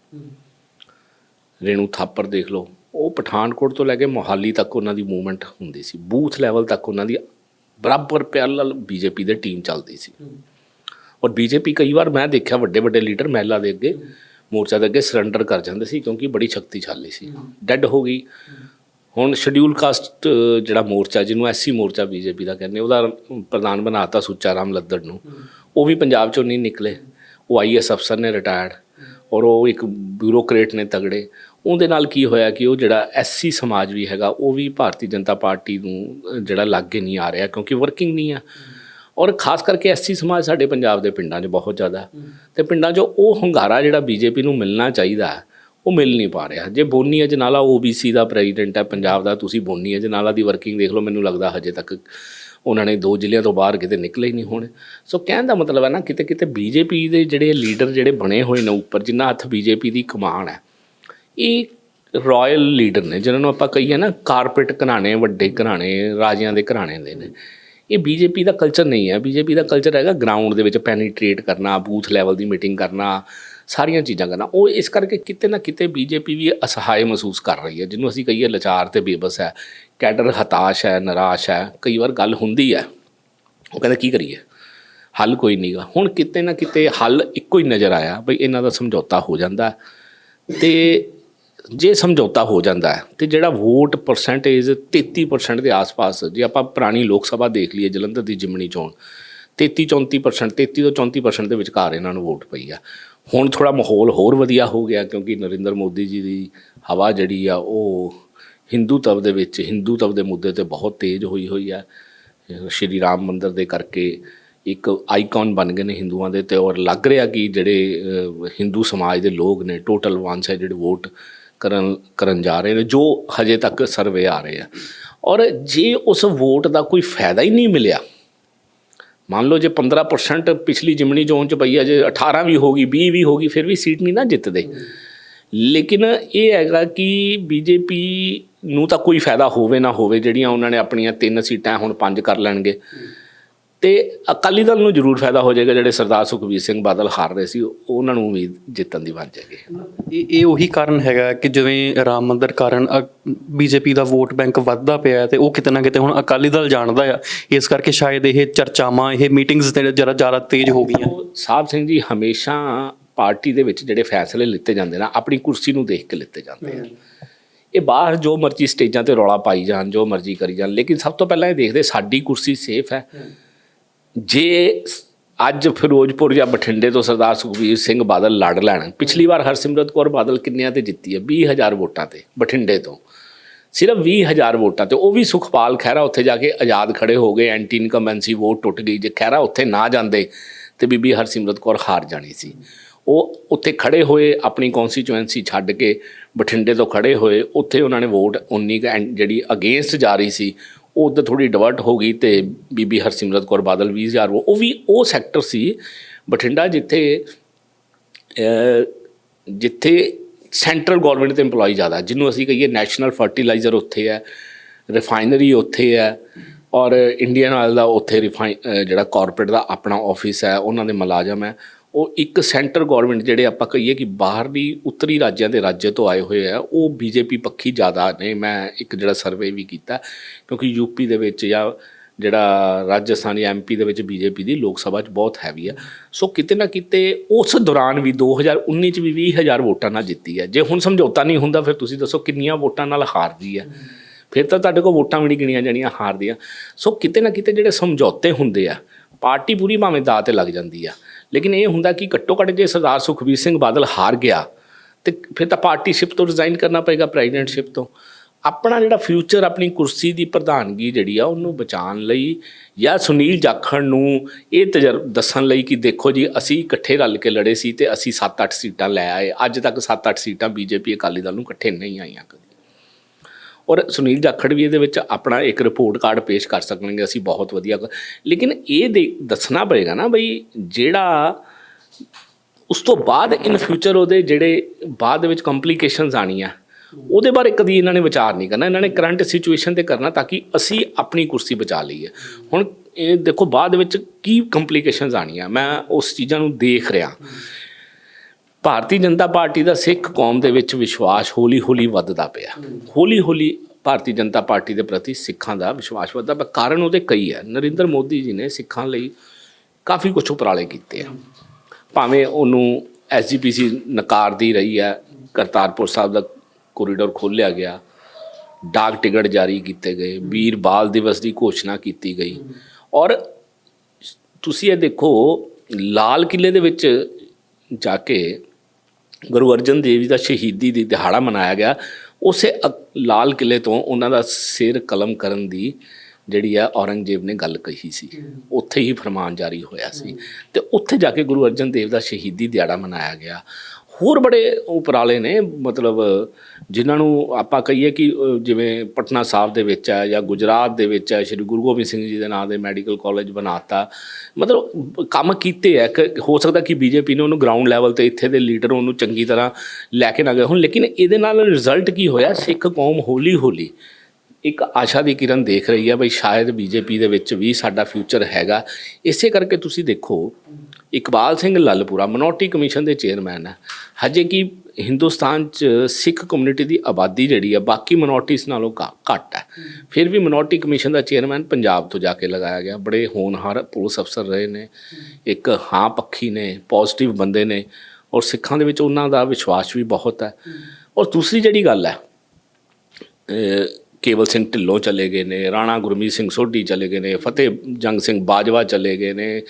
S1: ਰੇਣੂ ਥਾਪਰ ਦੇਖ ਲਓ ਉਹ ਪਠਾਨਕੋਟ ਤੋਂ ਲੈ ਕੇ ਮੋਹਾਲੀ ਤੱਕ ਉਹਨਾਂ ਦੀ ਮੂਵਮੈਂਟ ਹੁੰਦੀ ਸੀ। ਬੂਥ ਲੈਵਲ ਤੱਕ ਉਹਨਾਂ ਦੀ ਬਰਾਬਰ ਪੈਰਲਲ ਬੀਜੇਪੀ ਦੇ ਟੀਮ ਚੱਲਦੀ ਸੀ। ਔਰ ਬੀਜੇਪੀ ਕਈ ਵਾਰ ਮੈਂ ਦੇਖਿਆ ਵੱਡੇ ਵੱਡੇ ਲੀਡਰ ਮਹਿਲਾ ਦੇ ਅੱਗੇ ਮੋਰਚਾ ਦੇ ਅੱਗੇ ਸਰੈਂਡਰ ਕਰ ਜਾਂਦੇ ਸੀ ਕਿਉਂਕਿ ਬੜੀ ਸ਼ਕਤੀਸ਼ਾਲੀ ਸੀ। ਡੈੱਡ ਹੋ ਗਈ। ਹੁਣ ਸ਼ਡਿਊਲ ਕਾਸਟ ਜਿਹੜਾ ਮੋਰਚਾ ਜਿਹਨੂੰ ਐਸਸੀ ਮੋਰਚਾ ਬੀਜੇਪੀ ਦਾ ਕਹਿੰਦੇ ਉਹਦਾ ਪ੍ਰਧਾਨ ਬਣਾਤਾ ਸੁੱਚਾ ਰਾਮ ਲੱਦੜ ਨੂੰ। ਉਹ ਵੀ ਪੰਜਾਬ ਚੋਂ ਨਹੀਂ ਨਿਕਲੇ। ਉਹ ਆਈਐਸ ਅਫਸਰ ਨੇ ਰਿਟਾਇਰਡ ਔਰ ਉਹ ਇੱਕ ਬਿਊਰੋਕਰੇਟ ਨੇ ਤਗੜੇ। ਉਹਦੇ ਨਾਲ ਕੀ ਹੋਇਆ ਕਿ ਉਹ ਜਿਹੜਾ ਐਸਸੀ ਸਮਾਜ ਵੀ ਹੈਗਾ, ਉਹ ਵੀ ਭਾਰਤੀ ਜਨਤਾ ਪਾਰਟੀ ਨੂੰ ਜਿਹੜਾ ਲਾਗੇ ਨਹੀਂ ਆ ਰਿਹਾ ਕਿਉਂਕਿ ਵਰਕਿੰਗ ਨਹੀਂ ਆ। ਔਰ ਖਾਸ ਕਰਕੇ ਐਸਸੀ ਸਮਾਜ ਸਾਡੇ ਪੰਜਾਬ ਦੇ ਪਿੰਡਾਂ 'ਚ ਬਹੁਤ ਜ਼ਿਆਦਾ। ਤੇ ਪਿੰਡਾਂ 'ਚ ਉਹ ਹੰਗਾਰਾ ਜਿਹੜਾ ਬੀਜੇਪੀ ਨੂੰ ਮਿਲਣਾ ਚਾਹੀਦਾ, ਉਹ ਮਿਲ ਨਹੀਂ ਪਾ ਰਿਹਾ। ਜੇ ਬੋਨੀ ਅਜਨਾਲਾ ਓਬੀਸੀ ਦਾ ਪ੍ਰੈਜ਼ੀਡੈਂਟ ਹੈ, ਪੰਜਾਬ ਦਾ, ਤੁਸੀਂ ਬੋਨੀ ਅਜਨਾਲਾ ਦੀ ਵਰਕਿੰਗ ਦੇਖ ਲਓ, ਮੈਨੂੰ ਲੱਗਦਾ ਹਜੇ ਤੱਕ ਉਹਨਾਂ ਨੇ ਦੋ ਜ਼ਿਲ੍ਹਿਆਂ ਤੋਂ ਬਾਹਰ ਕਿਤੇ ਨਿਕਲੇ ਹੀ ਨਹੀਂ ਹੋਣੇ। ਸੋ ਕਹਿਣ ਦਾ ਮਤਲਬ ਹੈ ਨਾ ਕਿਤੇ ਕਿਤੇ ਬੀਜੇਪੀ ਦੇ ਜਿਹੜੇ ਲੀਡਰ ਜਿਹੜੇ ਬਣੇ ਹੋਏ ਨੇ ਉੱਪਰ, ਜਿੰਨਾ ਹੱਥ ਬੀਜੇਪੀ ਦੀ ਕਮਾਨ ਹੈ ਇਹ ਰਾਇਲ ਲੀਡਰ ਨੇ ਜਿਹਨਾਂ ਨੂੰ ਆਪਾਂ ਕਹੀਏ ਨਾ ਕਾਰਪੋਰੇਟ ਘਰਾਣੇ, ਵੱਡੇ ਘਰਾਣੇ, ਰਾਜਿਆਂ ਦੇ ਘਰਾਣੇ ਦੇ ਨੇ। ਇਹ ਬੀਜੇਪੀ ਦਾ ਕਲਚਰ ਨਹੀਂ ਹੈ। ਬੀਜੇਪੀ ਦਾ ਕਲਚਰ ਹੈਗਾ ਗਰਾਊਂਡ ਦੇ ਵਿੱਚ ਪੈਨੀਟ੍ਰੇਟ ਕਰਨਾ ਬੂਥ ਲੈਵਲ ਦੀ ਮੀਟਿੰਗ ਕਰਨਾ, ਸਾਰੀਆਂ ਚੀਜ਼ਾਂ ਕਰਨਾ। ਉਹ ਇਸ ਕਰਕੇ ਕਿਤੇ ਨਾ ਕਿਤੇ ਬੀਜੇਪੀ ਵੀ ਅਸਹਾਏ ਮਹਿਸੂਸ ਕਰ ਰਹੀ ਹੈ, ਜਿਹਨੂੰ ਅਸੀਂ ਕਹੀਏ ਲਾਚਾਰ ਤੇ ਬੇਬਸ ਹੈ, ਕੈਡਰ ਹਤਾਸ਼ ਹੈ, ਨਿਰਾਸ਼ ਹੈ, ਕਈ ਵਾਰ ਗੱਲ ਹੁੰਦੀ ਹੈ। ਉਹ ਕਹਿੰਦਾ, ਕੀ ਕਰੀਏ? ਹੱਲ ਕੋਈ ਨਹੀਂਗਾ ਹੁਣ ਕਿਤੇ ਨਾ ਕਿਤੇ ਹੱਲ ਇੱਕੋ ਹੀ ਨਜ਼ਰ ਆਇਆ, ਬਈ ਇਹਨਾਂ ਦਾ ਸਮਝੌਤਾ ਹੋ ਜਾਂਦਾ। ਤੇ ਜੇ ਸਮਝੌਤਾ ਹੋ ਜਾਂਦਾ ਹੈ ਤੇ ਜਿਹੜਾ ਵੋਟ ਪਰਸੈਂਟੇਜ 33% ਦੇ ਆਸ-ਪਾਸ, ਜੇ ਆਪਾਂ ਪੁਰਾਣੀ ਲੋਕ ਸਭਾ ਦੇਖ ਲਈਏ, ਜਲੰਧਰ ਦੀ ਜਿਮਣੀ ਚੋਣ 33 34% 33 ਤੋਂ 34% ਦੇ ਵਿਚਕਾਰ ਇਹਨਾਂ ਨੂੰ ਵੋਟ ਪਈ ਆ। ਹੁਣ ਥੋੜਾ ਮਾਹੌਲ ਹੋਰ ਵਧੀਆ ਹੋ ਗਿਆ ਕਿਉਂਕਿ ਨਰਿੰਦਰ ਮੋਦੀ ਜੀ ਦੀ ਹਵਾ ਜਿਹੜੀ ਆ, ਉਹ ਹਿੰਦੂਤਵ ਦੇ ਵਿੱਚ ਹਿੰਦੂਤਵ ਦੇ ਮੁੱਦੇ ਤੇ ਬਹੁਤ ਤੇਜ਼ ਹੋਈ ਹੋਈ ਆ। ਸ਼੍ਰੀ ਰਾਮ ਮੰਦਿਰ ਦੇ ਕਰਕੇ ਇੱਕ ਆਈਕਨ ਬਣ ਗਏ ਨੇ ਹਿੰਦੂਆਂ ਦੇ ਤੇ ਔਰ ਲੱਗ ਰਿਹਾ ਕਿ ਜਿਹੜੇ ਹਿੰਦੂ ਸਮਾਜ ਦੇ ਲੋਕ ਨੇ ਟੋਟਲ ਵਾਂਸ ਹੈ ਜਿਹੜੇ ਵੋਟ ਕਰਨ ਕਰਨ ਜਾ ਰਹੇ ਨੇ, ਜੋ ਹਜੇ ਤੱਕ ਸਰਵੇ ਆ ਰਹੇ ਆ। ਔਰ ਜੇ ਉਸ ਵੋਟ ਦਾ ਕੋਈ ਫਾਇਦਾ ਹੀ ਨਹੀਂ ਮਿਲਿਆ, ਮੰਨ ਲਓ ਜੇ 15% ਪਿਛਲੀ ਜਿਮਣੀ ਜ਼ੋਨ ਚ ਪਈ ਆ, ਜੇ 18 ਵੀ ਹੋਗੀ 20 ਵੀ ਹੋਗੀ ਫਿਰ ਵੀ ਸੀਟ ਨਹੀਂ ਨਾ ਜਿੱਤਦੇ। ਲੇਕਿਨ ਇਹ ਹੈਗਾ ਕਿ ਬੀਜੇਪੀ ਨੂੰ ਤਾਂ ਕੋਈ ਫਾਇਦਾ ਹੋਵੇ ਨਾ ਹੋਵੇ, ਜਿਹੜੀਆਂ ਉਹਨਾਂ ਨੇ ਆਪਣੀਆਂ ਤਿੰਨ ਸੀਟਾਂ ਹੁਣ ਪੰਜ ਕਰ ਲੈਣਗੇ। ਤੇ ਅਕਾਲੀ ਦਲ ਨੂੰ ਜ਼ਰੂਰ ਫਾਇਦਾ ਹੋ ਜਾਏਗਾ ਜਿਹੜੇ ਸਰਦਾਰ ਸੁਖਬੀਰ ਸਿੰਘ ਬਾਦਲ ਹਾਰ ਰਹੇ ਸੀ ਉਹਨਾਂ ਨੂੰ ਉਮੀਦ ਜਿੱਤਣ ਦੀ ਬਣ ਜਾਏਗੀ।
S2: ਇਹ ਇਹ ਉਹੀ ਕਾਰਨ ਹੈਗਾ ਕਿ ਜਿਵੇਂ ਰਾਮ ਮੰਦਿਰ ਕਾਰਨ ਬੀਜੇਪੀ ਦਾ ਵੋਟ ਬੈਂਕ ਵੱਧਦਾ ਪਿਆ ਤੇ ਉਹ ਕਿਤੇ ਨਾ ਕਿਤੇ ਹੁਣ ਅਕਾਲੀ ਦਲ ਜਾਣਦਾ ਆ। ਇਸ ਕਰਕੇ ਸ਼ਾਇਦ ਇਹ ਚਰਚਾਵਾਂ ਇਹ ਮੀਟਿੰਗਸ ਤੇ ਜਰਾ ਜ਼ਿਆਦਾ ਤੇਜ਼ ਹੋ ਗਈਆਂ।
S1: ਸਾਹਿਬ ਸਿੰਘ ਜੀ ਹਮੇਸ਼ਾ ਪਾਰਟੀ ਦੇ ਵਿੱਚ ਜਿਹੜੇ ਫੈਸਲੇ ਲਿੱਤੇ ਜਾਂਦੇ ਨਾ ਆਪਣੀ ਕੁਰਸੀ ਨੂੰ ਦੇਖ ਕੇ ਲਿੱਤੇ ਜਾਂਦੇ ਆ। ਇਹ ਬਾਹਰ ਜੋ ਮਰਜ਼ੀ ਸਟੇਜਾਂ ਤੇ ਰੌਲਾ ਪਾਈ ਜਾਣ ਜੋ ਮਰਜ਼ੀ ਕਰੀ ਜਾਣ ਲੇਕਿਨ ਸਭ ਤੋਂ ਪਹਿਲਾਂ ਇਹ ਦੇਖਦੇ ਸਾਡੀ ਕੁਰਸੀ ਸੇਫ ਹੈ। ਜੇ ਅੱਜ ਫਿਰੋਜ਼ਪੁਰ ਜਾਂ ਬਠਿੰਡੇ ਤੋਂ ਸਰਦਾਰ ਸੁਖਬੀਰ ਸਿੰਘ ਬਾਦਲ ਲੜ ਲੈਣ, ਪਿਛਲੀ ਵਾਰ ਹਰਸਿਮਰਤ ਕੌਰ ਬਾਦਲ ਕਿੰਨਿਆਂ ਤੇ ਜਿੱਤੀ ਹੈ? 20000 ਵੋਟਾਂ ਤੇ, ਬਠਿੰਡੇ ਤੋਂ। ਸਿਰਫ 20000 ਵੋਟਾਂ ਤੇ, ਉਹ ਵੀ ਸੁਖਪਾਲ ਖਹਿਰਾ ਉੱਥੇ ਜਾ ਕੇ ਆਜ਼ਾਦ ਖੜੇ ਹੋ ਗਏ, ਐਂਟੀ ਇਨਕੰਬੈਂਸੀ ਵੋਟ ਟੁੱਟ ਗਈ। ਜੇ ਖਹਿਰਾ ਉੱਥੇ ਨਾ ਜਾਂਦੇ, ਤੇ ਬੀਬੀ ਹਰਸਿਮਰਤ ਕੌਰ ਹਾਰ ਜਾਣੀ ਸੀ। ਉਹ ਉੱਥੇ ਖੜੇ ਹੋਏ, ਆਪਣੀ ਕਨਸਟੀਚੁਐਂਸੀ ਛੱਡ ਕੇ ਬਠਿੰਡੇ ਤੋਂ ਖੜੇ ਹੋਏ, ਉੱਥੇ ਉਹਨਾਂ ਨੇ ਵੋਟ ਉਨੀ ਕੁ ਐਂ- ਜਿਹੜੀ ਅਗੇਂਸਟ ਜਾ ਰਹੀ ਸੀ ਉੱਧਰ ਥੋੜੀ ਡਿਵਰਟ ਹੋ ਗਈ ਤੇ ਬੀਬੀ ਹਰਸਿਮਰਤ ਕੌਰ ਬਾਦਲ 20000 ਉਹ ਉਹ ਵੀ ਉਹ ਸੈਕਟਰ ਸੀ ਬਠਿੰਡਾ ਜਿੱਥੇ ਜਿੱਥੇ ਸੈਂਟਰਲ ਗਵਰਨਮੈਂਟ ਦੇ EMPLOYE ਜ਼ਿਆਦਾ ਜਿਹਨੂੰ ਅਸੀਂ ਕਹੀਏ ਨੈਸ਼ਨਲ ਫਰਟੀਲਾਈਜ਼ਰ ਉੱਥੇ ਹੈ ਰਿਫਾਈਨਰੀ ਉੱਥੇ ਹੈ ਔਰ ਇੰਡੀਅਨ ਆਇਲ ਦਾ ਉੱਥੇ ਰਿਫਾਈਨ ਜਿਹੜਾ ਕਾਰਪੋਰੇਟ ਦਾ ਆਪਣਾ ਆਫਿਸ ਹੈ, ਉਹਨਾਂ ਦੇ ਮੁਲਾਜ਼ਮ ਹੈ। ਉਹ ਇੱਕ ਸੈਂਟਰ ਗਵਰਨਮੈਂਟ ਜਿਹੜੇ ਆਪਾਂ ਕਹੀਏ ਕਿ ਬਾਹਰਲੀ ਉੱਤਰੀ ਰਾਜਾਂ ਦੇ ਰਾਜ ਤੋਂ ਆਏ ਹੋਏ ਆ, ਉਹ ਬੀਜੇਪੀ ਪੱਖੀ ਜ਼ਿਆਦਾ ਨੇ। ਮੈਂ ਇੱਕ ਜਿਹੜਾ ਸਰਵੇ ਵੀ ਕੀਤਾ, ਕਿਉਂਕਿ ਯੂਪੀ ਦੇ ਵਿੱਚ ਜਾਂ ਜਿਹੜਾ ਰਾਜਸਥਾਨ ਜਾਂ ਐਮਪੀ ਦੇ ਵਿੱਚ ਬੀਜੇਪੀ ਦੀ ਲੋਕ ਸਭਾ 'ਚ ਬਹੁਤ ਹੈਵੀ ਆ। ਸੋ ਕਿਤੇ ਨਾ ਕਿਤੇ ਉਸ ਦੌਰਾਨ ਵੀ 2019 'ਚ ਵੀ 20000 ਵੋਟਾਂ ਨਾਲ ਜਿੱਤੀ ਹੈ ਜੇ ਹੁਣ ਸਮਝੌਤਾ ਨਹੀਂ ਹੁੰਦਾ, ਫਿਰ ਤੁਸੀਂ ਦੱਸੋ ਕਿੰਨੀਆਂ ਵੋਟਾਂ ਨਾਲ ਹਾਰਦੀ ਹੈ ਫਿਰ ਤਾਂ ਤੁਹਾਡੇ ਕੋਲ ਵੋਟਾਂ ਵੀ ਨਹੀਂ ਗਿਣੀਆਂ ਜਾਣੀਆਂ, ਹਾਰਦੀਆਂ। ਸੋ ਕਿਤੇ ਨਾ ਕਿਤੇ ਜਿਹੜੇ ਸਮਝੌਤੇ ਹੁੰਦੇ ਆ, ਪਾਰਟੀ ਪੂਰੀ ਭਾਵੇਂ ਦਾਅ ਤੇ ਲੱਗ ਜਾਂਦੀ ਆ। ਲੇਕਿਨ ਇਹ ਹੁੰਦਾ ਕਿ ਘੱਟੋ ਘੱਟ ਜੇ ਸਰਦਾਰ ਸੁਖਬੀਰ ਸਿੰਘ ਬਾਦਲ ਹਾਰ ਗਿਆ, ਤੇ ਫਿਰ ਤਾਂ ਪਾਰਟੀਸ਼ਿਪ ਤੋਂ ਰਿਜ਼ਾਈਨ ਕਰਨਾ ਪਏਗਾ ਪ੍ਰੈਜ਼ੀਡੈਂਟਸ਼ਿਪ ਤੋਂ। ਆਪਣਾ ਜਿਹੜਾ ਫਿਊਚਰ ਆਪਣੀ ਕੁਰਸੀ ਦੀ ਪ੍ਰਧਾਨਗੀ ਜਿਹੜੀ ਆ, ਉਹਨੂੰ ਬਚਾਉਣ ਲਈ ਜਾਂ ਸੁਨੀਲ ਜਾਖੜ ਨੂੰ ਇਹ ਤਜਰਬ ਦੱਸਣ ਲਈ ਕਿ ਦੇਖੋ ਜੀ, ਅਸੀਂ ਇਕੱਠੇ ਰਲ ਕੇ ਲੜੇ ਸੀ ਤੇ ਅਸੀਂ 7-8 ਸੀਟਾਂ ਲੈ ਆਏ, ਅੱਜ ਤੱਕ 7-8 ਸੀਟਾਂ ਬੀਜੇਪੀ ਅਕਾਲੀ ਦਲ ਨੂੰ ਇਕੱਠੇ ਨਹੀਂ ਆਈਆਂ ਕਦੇ। ਔਰ ਸੁਨੀਲ ਜਾਖੜ ਵੀ ਇਹਦੇ ਵਿੱਚ ਆਪਣਾ ਇੱਕ ਰਿਪੋਰਟ ਕਾਰਡ ਪੇਸ਼ ਕਰ ਸਕਣਗੇ, ਅਸੀਂ ਬਹੁਤ ਵਧੀਆ ਲੇਕਿਨ ਇਹ ਦੇ- ਦੱਸਣਾ ਪਏਗਾ ਨਾ ਬਈ ਜਿਹੜਾ ਉਸ ਤੋਂ ਬਾਅਦ ਇਨ ਫਿਊਚਰ ਉਹਦੇ ਜਿਹੜੇ ਬਾਅਦ ਵਿੱਚ ਕੰਪਲਿਕੇਸ਼ਨਸ ਆਣੀਆਂ ਉਹਦੇ ਬਾਰੇ ਕਦੀ ਇਹਨਾਂ ਨੇ ਵਿਚਾਰ ਨਹੀਂ ਕਰਨਾ, ਇਹਨਾਂ ਨੇ ਕਰੰਟ ਸਿਚੁਏਸ਼ਨ ਤੇ ਕਰਨਾ ਤਾਂ ਕਿ ਅਸੀਂ ਆਪਣੀ ਕੁਰਸੀ ਬਚਾ ਲਈਏ। ਹੁਣ ਇਹ ਦੇਖੋ ਬਾਅਦ ਵਿੱਚ ਕੀ ਕੰਪਲਿਕੇਸ਼ਨਸ ਆਣੀਆਂ ਮੈਂ ਉਸ ਚੀਜ਼ਾਂ ਨੂੰ ਦੇਖ ਰਿਹਾ। ਭਾਰਤੀ ਜਨਤਾ ਪਾਰਟੀ ਦਾ ਸਿੱਖ ਕੌਮ ਦੇ ਵਿੱਚ ਵਿਸ਼ਵਾਸ ਹੌਲੀ-ਹੌਲੀ ਵੱਧਦਾ ਪਿਆ। ਹੌਲੀ-ਹੌਲੀ ਭਾਰਤੀ ਜਨਤਾ ਪਾਰਟੀ ਦੇ ਪ੍ਰਤੀ ਸਿੱਖਾਂ ਦਾ ਵਿਸ਼ਵਾਸ ਵੱਧਦਾ ਪਿਆ। ਕਾਰਨ ਉਹਦੇ ਕਈ ਹੈ। ਨਰਿੰਦਰ ਮੋਦੀ ਜੀ ਨੇ ਸਿੱਖਾਂ ਲਈ ਕਾਫੀ ਕੁਝ ਉਪਰਾਲੇ ਕੀਤੇ ਆ। ਭਾਵੇਂ ਉਹਨੂੰ ਐਸਜੀਪੀਸੀ ਨਕਾਰਦੀ ਰਹੀ ਹੈ, ਕਰਤਾਰਪੁਰ ਸਾਹਿਬ ਦਾ ਕੋਰੀਡੋਰ ਖੋਲ੍ਹਿਆ ਗਿਆ, ਡਾਕ ਟਿਕਟ ਜਾਰੀ ਕੀਤੇ ਗਏ, ਵੀਰ ਬਾਲ ਦਿਵਸ ਦੀ ਘੋਸ਼ਣਾ ਕੀਤੀ ਗਈ। ਔਰ ਤੁਸੀਂ ਇਹ ਦੇਖੋ, ਲਾਲ ਕਿਲੇ ਦੇ ਵਿੱਚ ਜਾ ਕੇ ਗੁਰੂ ਅਰਜਨ ਦੇਵ ਜੀ ਦਾ ਸ਼ਹੀਦੀ ਦੀ ਦਿਹਾੜਾ ਮਨਾਇਆ ਗਿਆ। ਉਸੇ ਅ- ਲਾਲ ਕਿਲੇ ਤੋਂ ਉਹਨਾਂ ਦਾ ਸਿਰ ਕਲਮ ਕਰਨ ਦੀ ਜਿਹੜੀ ਆ ਔਰੰਗਜ਼ੇਬ ਨੇ ਗੱਲ ਕਹੀ ਸੀ। ਉੱਥੇ ਹੀ ਫਰਮਾਨ ਜਾਰੀ ਹੋਇਆ ਸੀ। ਤੇ ਉੱਥੇ ਜਾ ਕੇ ਗੁਰੂ ਅਰਜਨ ਦੇਵ ਦਾ ਸ਼ਹੀਦੀ ਦਿਹਾੜਾ ਮਨਾਇਆ ਗਿਆ। ਹੋਰ ਬੜੇ ਉਪਰਾਲੇ ਨੇ, ਮਤਲਬ ਜਿਨ੍ਹਾਂ ਨੂੰ ਆਪਾਂ ਕਹੀਏ ਕਿ ਜਿਵੇਂ ਪਟਨਾ ਸਾਹਿਬ ਦੇ ਵਿੱਚ ਹੈ ਜਾਂ ਗੁਜਰਾਤ ਦੇ ਵਿੱਚ ਹੈ, ਸ਼੍ਰੀ ਗੁਰੂ ਗੋਬਿੰਦ ਸਿੰਘ ਜੀ ਦੇ ਨਾਂ ਦੇ ਮੈਡੀਕਲ ਕਾਲਜ ਬਣਾਤਾ। ਮਤਲਬ ਕੰਮ ਕੀਤੇ ਹੈ ਕਿ ਹੋ ਸਕਦਾ ਕਿ ਬੀਜੇਪੀ ਨੇ ਉਹਨੂੰ ਗਰਾਊਂਡ ਲੈਵਲ ਤੇ ਇੱਥੇ ਦੇ ਲੀਡਰ ਉਹਨੂੰ ਚੰਗੀ ਤਰ੍ਹਾਂ ਲੈ ਕੇ ਨਾ ਗਏ ਹੁਣ, ਲੇਕਿਨ ਇਹਦੇ ਨਾਲ ਰਿਜ਼ਲਟ ਕੀ ਹੋਇਆ? ਸਿੱਖ ਕੌਮ ਹੌਲੀ ਹੌਲੀ ਇੱਕ ਆਸ਼ਾ ਦੀ ਕਿਰਨ ਦੇਖ ਰਹੀ ਹੈ ਬਈ ਸ਼ਾਇਦ ਬੀਜੇਪੀ ਦੇ ਵਿੱਚ ਵੀ ਸਾਡਾ ਫਿਊਚਰ ਹੈਗਾ। ਇਸੇ ਕਰਕੇ ਤੁਸੀਂ ਦੇਖੋ, ਇਕਬਾਲ ਸਿੰਘ ਲੱਲਪੁਰਾ ਮਨੋਰਟੀ ਕਮਿਸ਼ਨ ਦੇ ਚੇਅਰਮੈਨ ਹੈ ਹਜੇ ਕਿ ਹਿੰਦੁਸਤਾਨ 'ਚ ਸਿੱਖ ਕਮਿਊਨਿਟੀ ਦੀ ਆਬਾਦੀ ਜਿਹੜੀ ਹੈ ਬਾਕੀ ਮਨੋਰਟੀਜ਼ ਨਾਲੋਂ ਘਾ- ਘੱਟ ਹੈ ਫਿਰ ਵੀ ਮਨੋਰਟੀ ਕਮਿਸ਼ਨ ਦਾ ਚੇਅਰਮੈਨ ਪੰਜਾਬ ਤੋਂ ਜਾ ਕੇ ਲਗਾਇਆ ਗਿਆ। ਬੜੇ ਹੋਣਹਾਰ ਪੁਲਿਸ ਅਫਸਰ ਰਹੇ ਨੇ। ਇੱਕ ਹਾਂ ਪੱਖੀ ਨੇ ਪੋਜ਼ਿਟਿਵ ਬੰਦੇ ਨੇ। ਔਰ ਸਿੱਖਾਂ ਦੇ ਵਿੱਚ ਉਹਨਾਂ ਦਾ ਵਿਸ਼ਵਾਸ ਵੀ ਬਹੁਤ ਹੈ ਔਰ ਦੂਸਰੀ ਜਿਹੜੀ ਗੱਲ ਹੈ ਕੇਵਲ ਸਿੰਘ ਢਿੱਲੋਂ ਚਲੇ ਗਏ ਨੇ, ਰਾਣਾ ਗੁਰਮੀਤ ਸਿੰਘ ਸੋਢੀ ਚਲੇ ਗਏ ਨੇ, ਫਤਿਹ ਜੰਗ ਸਿੰਘ ਬਾਜਵਾ ਚਲੇ ਗਏ ਨੇ,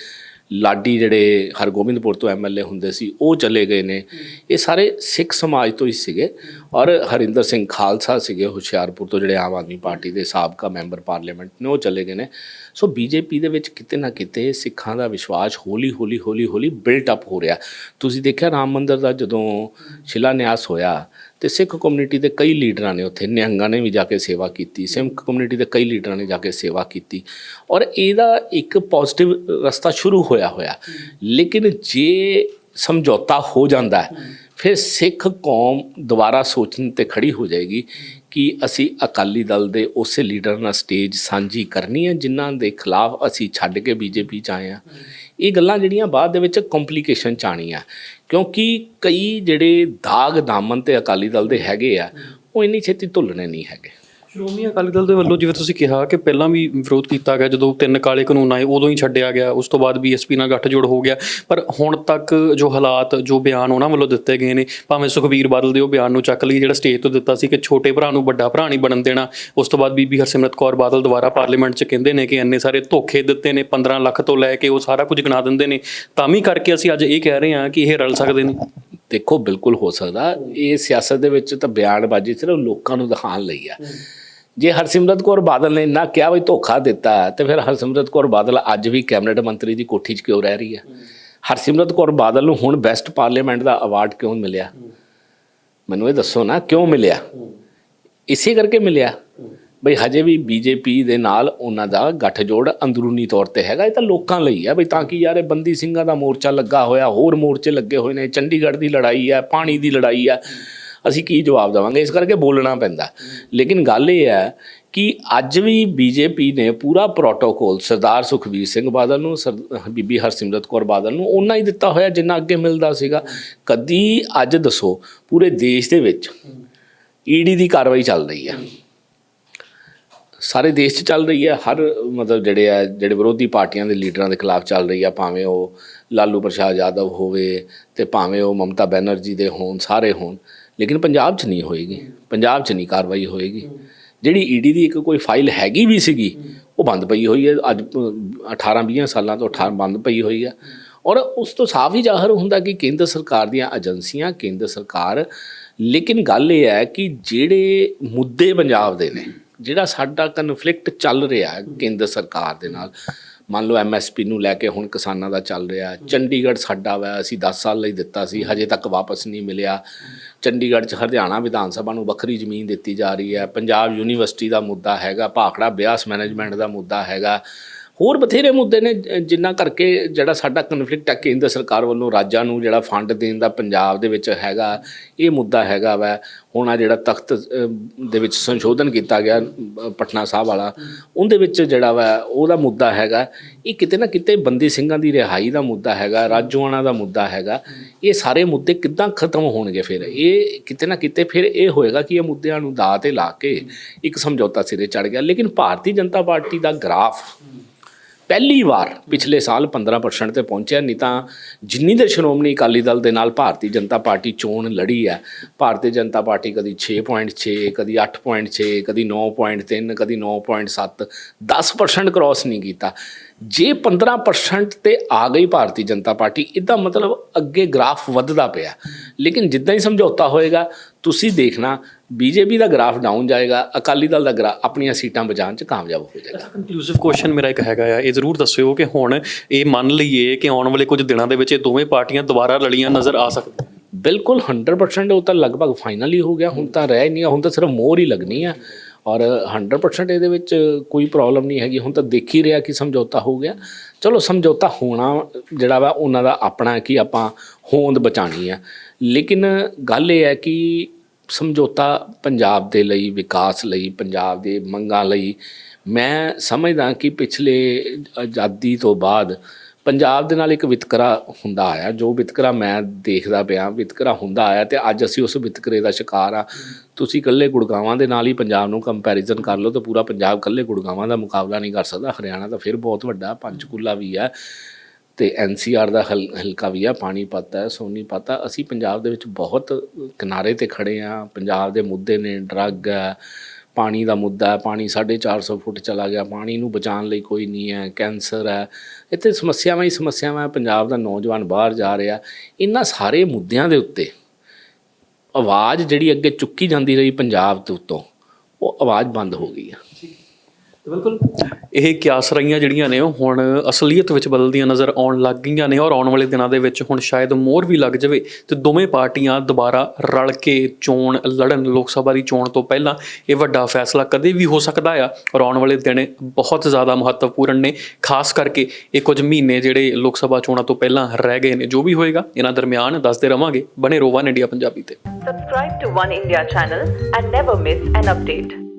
S1: ਲਾਡੀ ਜਿਹੜੇ ਹਰਗੋਬਿੰਦਪੁਰ ਤੋਂ ਐਮਐਲਏ ਹੁੰਦੇ ਸੀ, ਉਹ ਚਲੇ ਗਏ ਨੇ। ਇਹ ਸਾਰੇ ਸਿੱਖ ਸਮਾਜ ਤੋਂ ਹੀ ਸੀਗੇ ਔਰ ਹਰਿੰਦਰ ਸਿੰਘ ਖਾਲਸਾ ਸੀਗੇ ਹੁਸ਼ਿਆਰਪੁਰ ਤੋਂ, ਜਿਹੜੇ ਆਮ ਆਦਮੀ ਪਾਰਟੀ ਦੇ ਸਾਬਕਾ ਮੈਂਬਰ ਪਾਰਲੀਮੈਂਟ ਨੇ, ਉਹ ਚਲੇ ਗਏ ਨੇ। ਸੋ ਬੀਜੇਪੀ ਦੇ ਵਿੱਚ ਕਿਤੇ ਨਾ ਕਿਤੇ ਸਿੱਖਾਂ ਦਾ ਵਿਸ਼ਵਾਸ ਹੌਲੀ ਹੌਲੀ ਹੌਲੀ ਹੌਲੀ ਬਿਲਟ ਅਪ ਹੋ ਰਿਹਾ। ਤੁਸੀਂ ਦੇਖਿਆ ਰਾਮ ਮੰਦਰ ਦਾ ਜਦੋਂ ਸ਼ਿਲਾਨਿਆਸ ਹੋਇਆ ਤੇ ਸਿੱਖ ਕਮਿਊਨਿਟੀ ਦੇ ਕਈ ਲੀਡਰਾਂ ਨੇ ਉੱਥੇ, ਨਿਹੰਗਾਂ ਨੇ ਵੀ ਜਾ ਕੇ ਸੇਵਾ ਕੀਤੀ, ਸਿੱਖ ਕਮਿਊਨਿਟੀ ਦੇ ਕਈ ਲੀਡਰਾਂ ਨੇ ਜਾ ਕੇ ਸੇਵਾ ਕੀਤੀ। ਔਰ ਇਹਦਾ ਇੱਕ ਪੋਜ਼ਿਟਿਵ ਰਸਤਾ ਸ਼ੁਰੂ ਹੋਇਆ ਹੋਇਆ। ਲੇਕਿਨ ਜੇ ਸਮਝੌਤਾ ਹੋ ਜਾਂਦਾ ਫਿਰ ਸਿੱਖ ਕੌਮ ਦੁਬਾਰਾ ਸੋਚਣ ਤੇ ਖੜੀ ਹੋ ਜਾਏਗੀ ਕਿ ਅਸੀਂ ਅਕਾਲੀ ਦਲ ਦੇ ਉਸੇ ਲੀਡਰ ਨਾਲ ਸਟੇਜ ਸਾਂਝੀ ਕਰਨੀ ਹੈ, ਜਿਨ੍ਹਾਂ ਦੇ ਖਿਲਾਫ ਅਸੀਂ ਛੱਡ ਕੇ ਬੀਜੇਪੀ ਚ ਆਏ ਆ ਇਹ ਗੱਲਾਂ ਜਿਹੜੀਆਂ ਬਾਅਦ ਦੇ ਵਿੱਚ ਕੰਪਲਿਕੇਸ਼ਨ ਚ ਆਣੀਆਂ ਕਿਉਂਕਿ ਕਈ ਜਿਹੜੇ ਦਾਗ ਦਾਮਨ ਤੇ ਅਕਾਲੀ ਦਲ ਦੇ ਹੈਗੇ ਆ, ਉਹ ਇੰਨੀ ਛੇਤੀ ਧੁੱਲਣੇ ਨਹੀਂ ਹੈਗੇ।
S2: ਸ਼੍ਰੋਮਣੀ ਅਕਾਲੀ ਦਲ ਦੇ ਵੱਲੋਂ ਜਿਵੇਂ ਤੁਸੀਂ ਕਿਹਾ ਕਿ ਪਹਿਲਾਂ ਵੀ ਵਿਰੋਧ ਕੀਤਾ ਗਿਆ, ਜਦੋਂ ਤਿੰਨ ਕਾਲੇ ਕਾਨੂੰਨ ਆਏ, ਉਦੋਂ ਹੀ ਛੱਡਿਆ ਗਿਆ, ਉਸ ਤੋਂ ਬਾਅਦ ਬੀਐਸਪੀ ਨਾਲ ਗੱਠਜੋੜ ਹੋ ਗਿਆ। ਪਰ ਹੁਣ ਤੱਕ ਜੋ ਹਾਲਾਤ, ਜੋ ਬਿਆਨ ਉਹਨਾਂ ਵੱਲੋਂ ਦਿੱਤੇ ਗਏ ਨੇ, ਭਾਵੇਂ ਸੁਖਬੀਰ ਬਾਦਲ ਦੇ ਉਹ ਬਿਆਨ ਨੂੰ ਚੱਕ ਲਈ ਜਿਹੜਾ ਸਟੇਜ ਤੋਂ ਦਿੱਤਾ ਸੀ ਕਿ ਛੋਟੇ ਭਰਾ ਨੂੰ ਵੱਡਾ ਭਰਾ ਨਹੀਂ ਬਣਨ ਦੇਣਾ, ਉਸ ਤੋਂ ਬਾਅਦ ਬੀਬੀ ਹਰਸਿਮਰਤ ਕੌਰ ਬਾਦਲ ਦੁਬਾਰਾ ਪਾਰਲੀਮੈਂਟ 'ਚ ਕਹਿੰਦੇ ਨੇ ਕਿ ਇੰਨੇ ਸਾਰੇ ਧੋਖੇ ਦਿੱਤੇ ਨੇ 15 ਲੱਖ ਤੋਂ ਲੈ ਕੇ ਉਹ ਸਾਰਾ ਕੁਝ ਗਿਣਾ ਦਿੰਦੇ ਨੇ। ਤਾਂ ਵੀ ਕਰਕੇ ਅਸੀਂ ਅੱਜ ਇਹ ਕਹਿ ਰਹੇ ਹਾਂ ਕਿ ਇਹ ਰਲ ਸਕਦੇ ਨੇ।
S1: ਦੇਖੋ, ਬਿਲਕੁਲ ਹੋ ਸਕਦਾ। ਇਹ ਸਿਆਸਤ ਦੇ ਵਿੱਚ ਤਾਂ ਬਿਆਨਬਾਜ਼ੀ ਸਿਰਫ ਲੋਕਾਂ ਨੂੰ ਦਿਖਾਉਣ ਲਈ ਆ। ਜੇ ਹਰਸਿਮਰਤ ਕੌਰ ਬਾਦਲ ਨੇ ਨਾ ਕਿਹਾ ਵੀ ਧੋਖਾ ਦਿੱਤਾ ਹੈ, ਤੇ ਫਿਰ ਹਰਸਿਮਰਤ ਕੌਰ ਬਾਦਲ ਅੱਜ ਵੀ ਕੈਬਨਿਟ ਮੰਤਰੀ ਦੀ ਕੋਠੀ 'ਚ ਕਿਉਂ ਰਹਿ ਰਹੀ ਹੈ? ਹਰਸਿਮਰਤ ਕੌਰ ਬਾਦਲ ਨੂੰ ਹੁਣ ਬੈਸਟ ਪਾਰਲੀਮੈਂਟ ਦਾ ਅਵਾਰਡ ਕਿਉਂ ਮਿਲਿਆ? ਮੈਨੂੰ ਇਹ ਦੱਸੋ ਨਾ ਕਿਉਂ ਮਿਲਿਆ? ਇਸੇ ਕਰਕੇ ਮਿਲਿਆ ਬਈ ਹਜੇ ਵੀ ਬੀਜੇਪੀ ਦੇ ਨਾਲ ਉਹਨਾਂ ਦਾ ਗੱਠਜੋੜ ਅੰਦਰੂਨੀ ਤੌਰ ਤੇ ਹੈਗਾ ਇਹ ਤਾਂ ਲੋਕਾਂ ਲਈ ਆ ਬਈ ਤਾਂ ਕਿ ਯਾਰ ਇਹ ਬੰਦੀ ਸਿੰਘਾਂ ਦਾ ਮੋਰਚਾ ਲੱਗਾ ਹੋਇਆ ਹੋਰ ਮੋਰਚੇ ਲੱਗੇ ਹੋਏ ਨੇ ਚੰਡੀਗੜ੍ਹ ਦੀ ਲੜਾਈ ਆ ਪਾਣੀ ਦੀ ਲੜਾਈ ਆ ਅਸੀਂ ਕੀ ਜਵਾਬ ਦੇਵਾਂਗੇ? ਇਸ ਕਰਕੇ ਬੋਲਣਾ ਪੈਂਦਾ। ਲੇਕਿਨ ਗੱਲ ਇਹ ਹੈ ਕਿ ਅੱਜ ਵੀ ਬੀਜੇਪੀ ਨੇ ਪੂਰਾ ਪ੍ਰੋਟੋਕੋਲ ਸਰਦਾਰ ਸੁਖਬੀਰ ਸਿੰਘ ਬਾਦਲ ਨੂੰ, ਸਰ- ਬੀਬੀ ਹਰਸਿਮਰਤ ਕੌਰ ਬਾਦਲ ਨੂੰ ਉਹਨਾਂ ਹੀ ਦਿੱਤਾ ਹੋਇਆ ਜਿੰਨਾ ਅੱਗੇ ਮਿਲਦਾ ਸੀਗਾ। ਕਦੀ ਅੱਜ ਦੱਸੋ, ਪੂਰੇ ਦੇਸ਼ ਦੇ ਵਿੱਚ ਈਡੀ ਦੀ ਕਾਰਵਾਈ ਚੱਲ ਰਹੀ ਹੈ। ਸਾਰੇ ਦੇਸ਼ 'ਚ ਚੱਲ ਰਹੀ ਹੈ। ਹਰ ਮਤਲਬ ਜਿਹੜੇ ਆ, ਜਿਹੜੇ ਵਿਰੋਧੀ ਪਾਰਟੀਆਂ ਦੇ ਲੀਡਰਾਂ ਦੇ ਖਿਲਾਫ ਚੱਲ ਰਹੀ ਆ, ਭਾਵੇਂ ਉਹ ਲਾਲੂ ਪ੍ਰਸ਼ਾਦ ਯਾਦਵ ਹੋਵੇ ਤੇ ਭਾਵੇਂ ਉਹ ਮਮਤਾ ਬੈਨਰਜੀ ਦੇ ਹੋਣ, ਸਾਰੇ ਹੋਣ। ਲੇਕਿਨ ਪੰਜਾਬ 'ਚ ਨਹੀਂ ਹੋਏਗੀ। ਪੰਜਾਬ 'ਚ ਨਹੀਂ ਕਾਰਵਾਈ ਹੋਏਗੀ। ਜਿਹੜੀ ਈਡੀ ਦੀ ਇੱਕ ਕੋਈ ਫਾਈਲ ਹੈਗੀ ਵੀ ਸੀਗੀ, ਉਹ ਬੰਦ ਪਈ ਹੋਈ ਹੈ। ਅੱਜ 18 20 ਸਾਲਾਂ ਤੋਂ 18 ਬੰਦ ਪਈ ਹੋਈ ਹੈ। ਔਰ ਉਸ ਤੋਂ ਸਾਫ਼ ਹੀ ਜ਼ਾਹਰ ਹੁੰਦਾ ਕਿ ਕੇਂਦਰ ਸਰਕਾਰ ਦੀਆਂ ਏਜੰਸੀਆਂ, ਕੇਂਦਰ ਸਰਕਾਰ, ਲੇਕਿਨ ਗੱਲ ਇਹ ਹੈ ਕਿ ਜਿਹੜੇ ਮੁੱਦੇ ਪੰਜਾਬ ਦੇ ਨੇ, ਜਿਹੜਾ ਸਾਡਾ ਕਨਫਲਿਕਟ ਚੱਲ ਰਿਹਾ ਹੈ ਕੇਂਦਰ ਸਰਕਾਰ ਦੇ ਨਾਲ ਮੰਨ ਲਓ ਐਮਐਸਪੀ ਨੂੰ ਲੈ ਕੇ ਹੁਣ ਕਿਸਾਨਾਂ ਦਾ ਚੱਲ ਰਿਹਾ, ਚੰਡੀਗੜ੍ਹ ਸਾਡਾ ਵਾ, ਅਸੀਂ 10 ਸਾਲ ਲਈ ਦਿੱਤਾ ਸੀ, ਹਜੇ ਤੱਕ ਵਾਪਸ ਨਹੀਂ ਮਿਲਿਆ। ਚੰਡੀਗੜ੍ਹ 'ਚ ਹਰਿਆਣਾ ਵਿਧਾਨ ਸਭਾ ਨੂੰ ਵੱਖਰੀ ਜ਼ਮੀਨ ਦਿੱਤੀ ਜਾ ਰਹੀ ਹੈ। ਪੰਜਾਬ ਯੂਨੀਵਰਸਿਟੀ ਦਾ ਮੁੱਦਾ ਹੈਗਾ, ਭਾਖੜਾ ਬਿਆਸ ਮੈਨੇਜਮੈਂਟ ਦਾ ਮੁੱਦਾ ਹੈਗਾ। ਹੋਰ ਬਥੇਰੇ ਮੁੱਦੇ ਨੇ ਜ- ਕਰਕੇ ਜਿਹੜਾ ਸਾਡਾ ਕਨਫਲਿਕਟ ਹੈ, ਕੇਂਦਰ ਸਰਕਾਰ ਵੱਲੋਂ ਰਾਜਾਂ ਨੂੰ ਜਿਹੜਾ ਫੰਡ ਦੇਣ ਦਾ ਪੰਜਾਬ ਦੇ ਵਿੱਚ ਹੈਗਾ, ਇਹ ਮੁੱਦਾ ਹੈਗਾ ਵਾ। ਹੁਣ ਆ ਜਿਹੜਾ ਤਖਤ ਦੇ ਵਿੱਚ ਸੰਸ਼ੋਧਨ ਕੀਤਾ ਗਿਆ ਪਟਨਾ ਸਾਹਿਬ ਵਾਲਾ, ਉਹਦੇ ਵਿੱਚ ਜਿਹੜਾ ਵਾ, ਉਹਦਾ ਮੁੱਦਾ ਹੈਗਾ। ਇਹ ਕਿਤੇ ਨਾ ਕਿਤੇ ਬੰਦੀ ਸਿੰਘਾਂ ਦੀ ਰਿਹਾਈ ਦਾ ਮੁੱਦਾ ਹੈਗਾ, ਰਾਜੋਆਣਾ ਦਾ ਮੁੱਦਾ ਹੈਗਾ। ਇਹ ਸਾਰੇ ਮੁੱਦੇ ਕਿੱਦਾਂ ਖਤਮ ਹੋਣਗੇ ਫਿਰ? ਇਹ ਕਿਤੇ ਨਾ ਕਿਤੇ ਫਿਰ ਇਹ ਹੋਏਗਾ ਕਿ ਇਹ ਮੁੱਦਿਆਂ ਨੂੰ ਦਾਅ ਤੇ ਲਾ ਕੇ ਇੱਕ ਸਮਝੌਤਾ ਸਿਰੇ ਚੜ ਗਿਆ। ਲੇਕਿਨ ਭਾਰਤੀ ਜਨਤਾ ਪਾਰਟੀ ਦਾ ਗ੍ਰਾਫ ਪਹਿਲੀ ਵਾਰ ਪਿਛਲੇ ਸਾਲ 15% ਤੇ ਪਹੁੰਚਿਆ, ਨਹੀਂ ਤਾਂ ਜਿੰਨੀ ਦੇ ਸ਼੍ਰੋਮਣੀ ਅਕਾਲੀ ਦਲ ਦੇ ਨਾਲ ਭਾਰਤੀ ਜਨਤਾ ਪਾਰਟੀ ਚੋਣ ਲੜੀ ਹੈ, ਭਾਰਤੀ ਜਨਤਾ ਪਾਰਟੀ ਕਦੀ 6.6 ਕਦੀ 8.6 ਕਦੀ 9.3 ਕਦੀ 9.7 10% ਕ੍ਰਾਸ ਨਹੀਂ ਕੀਤਾ। ਜੇ 15% ਤੇ ਆ ਗਈ ਭਾਰਤੀ ਜਨਤਾ ਪਾਰਟੀ, ਇਹਦਾ ਮਤਲਬ ਅੱਗੇ ਗ੍ਰਾਫ ਵੱਧਦਾ ਪਿਆ। ਲੇਕਿਨ ਜਿੱਦਾਂ ਹੀ ਸਮਝੌਤਾ ਹੋਏਗਾ ਤੁਸੀਂ ਦੇਖਣਾ ਬੀਜੇਪੀ ਦਾ ਗ੍ਰਾਫ ਡਾਊਨ ਜਾਏਗਾ ਅਕਾਲੀ ਦਲ ਦਾ ਗ੍ਰਾਫ ਆਪਣੀਆਂ ਸੀਟਾਂ ਬਚਾਉਣ 'ਚ ਕਾਮਯਾਬ ਹੋ ਜਾਏਗਾ।
S2: ਕੰਕਲੂਸਿਵ ਕੁਐਸਚਨ ਮੇਰਾ ਇੱਕ ਹੈਗਾ ਆ ਇਹ ਜ਼ਰੂਰ ਦੱਸਿਓ ਕਿ ਹੁਣ ਇਹ ਮੰਨ ਲਈਏ ਕਿ ਆਉਣ ਵਾਲੇ ਕੁਝ ਦਿਨਾਂ ਦੇ ਵਿੱਚ ਇਹ ਦੋਵੇਂ ਪਾਰਟੀਆਂ ਦੁਬਾਰਾ ਲੜੀਆਂ ਨਜ਼ਰ ਆ ਸਕਦੀਆਂ।
S1: ਬਿਲਕੁਲ 100% ਉਹ ਤਾਂ ਲਗਭਗ ਫਾਈਨਲ ਹੀ ਹੋ ਗਿਆ ਹੁਣ ਤਾਂ ਰਹਿ ਹੀ ਨਹੀਂ ਹੁਣ ਤਾਂ ਸਿਰਫ ਮੋਹਰ ਹੀ ਲੱਗਣੀ ਆ। ਔਰ 100% ਇਹਦੇ ਵਿੱਚ ਕੋਈ ਪ੍ਰੋਬਲਮ ਨਹੀਂ ਹੈਗੀ ਹੁਣ ਤਾਂ ਦੇਖ ਹੀ ਰਿਹਾ ਕਿ ਸਮਝੌਤਾ ਹੋ ਗਿਆ। ਚਲੋ ਸਮਝੌਤਾ ਹੋਣਾ ਜਿਹੜਾ ਵਾ ਉਹਨਾਂ ਦਾ ਆਪਣਾ ਕਿ ਆਪਾਂ ਹੋਂਦ ਬਚਾਣੀ ਆ। ਲੇਕਿਨ ਗੱਲ ਇਹ ਹੈ ਕਿ ਸਮਝੌਤਾ ਪੰਜਾਬ ਦੇ ਲਈ, ਵਿਕਾਸ ਲਈ, ਪੰਜਾਬ ਦੇ ਮੰਗਾਂ ਲਈ, ਮੈਂ ਸਮਝਦਾ ਕਿ ਪਿਛਲੇ ਆਜ਼ਾਦੀ ਤੋਂ ਬਾਅਦ ਪੰਜਾਬ ਦੇ ਨਾਲ ਇੱਕ ਵਿਤਕਰਾ ਹੁੰਦਾ ਆਇਆ। ਜੋ ਵਿਤਕਰਾ ਮੈਂ ਦੇਖਦਾ ਪਿਆ, ਵਿਤਕਰਾ ਹੁੰਦਾ ਆਇਆ ਤੇ ਅੱਜ ਅਸੀਂ ਉਸ ਵਿਤਕਰੇ ਦਾ ਸ਼ਿਕਾਰ ਆ ਤੁਸੀਂ ਇਕੱਲੇ ਗੁੜਗਾਵਾਂ ਦੇ ਨਾਲ ਹੀ ਪੰਜਾਬ ਨੂੰ ਕੰਪੈਰੀਜ਼ਨ ਕਰ ਲਓ ਤਾਂ ਪੂਰਾ ਪੰਜਾਬ ਇਕੱਲੇ ਗੁੜਗਾਵਾਂ ਦਾ ਮੁਕਾਬਲਾ ਨਹੀਂ ਕਰ ਸਕਦਾ। ਹਰਿਆਣਾ ਤਾਂ ਫਿਰ ਬਹੁਤ ਵੱਡਾ ਪੰਚਕੂਲਾ ਵੀ ਹੈ। ਤੇ ਐਨਸੀਆਰ ਦਾ ਹਲ- ਹਲਕਾ ਵੀ ਆ ਪਾਣੀਪਤ ਹੈ ਸੋਨੀਪਤ ਆ ਅਸੀਂ ਪੰਜਾਬ ਦੇ ਵਿੱਚ ਬਹੁਤ ਕਿਨਾਰੇ ਤੇ ਖੜੇ ਆ ਪੰਜਾਬ ਦੇ ਮੁੱਦੇ ਨੇ, ਡਰੱਗ ਹੈ, ਪਾਣੀ ਦਾ ਮੁੱਦਾ ਹੈ, ਪਾਣੀ 450 ਫੁੱਟ ਚਲਾ ਗਿਆ, ਪਾਣੀ ਨੂੰ ਬਚਾਉਣ ਲਈ ਕੋਈ ਨਹੀਂ ਹੈ, ਕੈਂਸਰ ਹੈ। ਇੱਥੇ ਸਮੱਸਿਆਵਾਂ ਹੀ ਸਮੱਸਿਆਵਾਂ ਪੰਜਾਬ ਦਾ ਨੌਜਵਾਨ ਬਾਹਰ ਜਾ ਰਿਹਾ। ਇਹਨਾਂ ਸਾਰੇ ਮੁੱਦਿਆਂ ਦੇ ਉੱਤੇ ਆਵਾਜ਼ ਜਿਹੜੀ ਅੱਗੇ ਚੁੱਕੀ ਜਾਂਦੀ ਰਹੀ ਪੰਜਾਬ ਦੇ ਉੱਤੋਂ, ਉਹ ਆਵਾਜ਼ ਬੰਦ ਹੋ ਗਈ ਹੈ।
S2: ਬਿਲਕੁਲ ਇਹ ਕਿਆਸਰਾਈਆਂ ਜਿਹੜੀਆਂ ਨੇ, ਉਹ ਹੁਣ ਅਸਲੀਅਤ ਵਿੱਚ ਬਦਲਦੀਆਂ ਨਜ਼ਰ ਆਉਣ ਲੱਗ ਗਈਆਂ ਨੇ ਔਰ ਆਉਣ ਵਾਲੇ ਦਿਨਾਂ ਦੇ ਵਿੱਚ ਹੁਣ ਸ਼ਾਇਦ ਮੋਰ ਵੀ ਲੱਗ ਜਾਵੇ ਤੇ ਦੋਵੇਂ ਪਾਰਟੀਆਂ ਦੁਬਾਰਾ ਰਲ ਕੇ ਚੋਣ ਲੜਨ, ਲੋਕ ਸਭਾ ਦੀ ਚੋਣ ਤੋਂ ਪਹਿਲਾਂ ਇਹ ਵੱਡਾ ਫੈਸਲਾ ਕਦੇ ਵੀ ਹੋ ਸਕਦਾ ਆ ਔਰ ਆਉਣ ਵਾਲੇ ਦਿਨ ਬਹੁਤ ਜ਼ਿਆਦਾ ਮਹੱਤਵਪੂਰਨ ਨੇ, ਖਾਸ ਕਰਕੇ ਇਹ ਕੁਝ ਮਹੀਨੇ ਜਿਹੜੇ ਲੋਕ ਸਭਾ ਚੋਣਾਂ ਤੋਂ ਪਹਿਲਾਂ ਰਹਿ ਗਏ ਨੇ, ਜੋ ਵੀ ਹੋਏਗਾ, ਇਹਨਾਂ ਦਰਮਿਆਨ ਦੱਸਦੇ ਰਵਾਂਗੇ ਬਨੇ ਰੋਵਾਨ ਇੰਡੀਆ ਪੰਜਾਬੀ ਤੇ
S3: Subscribe to One India channel and never miss an update.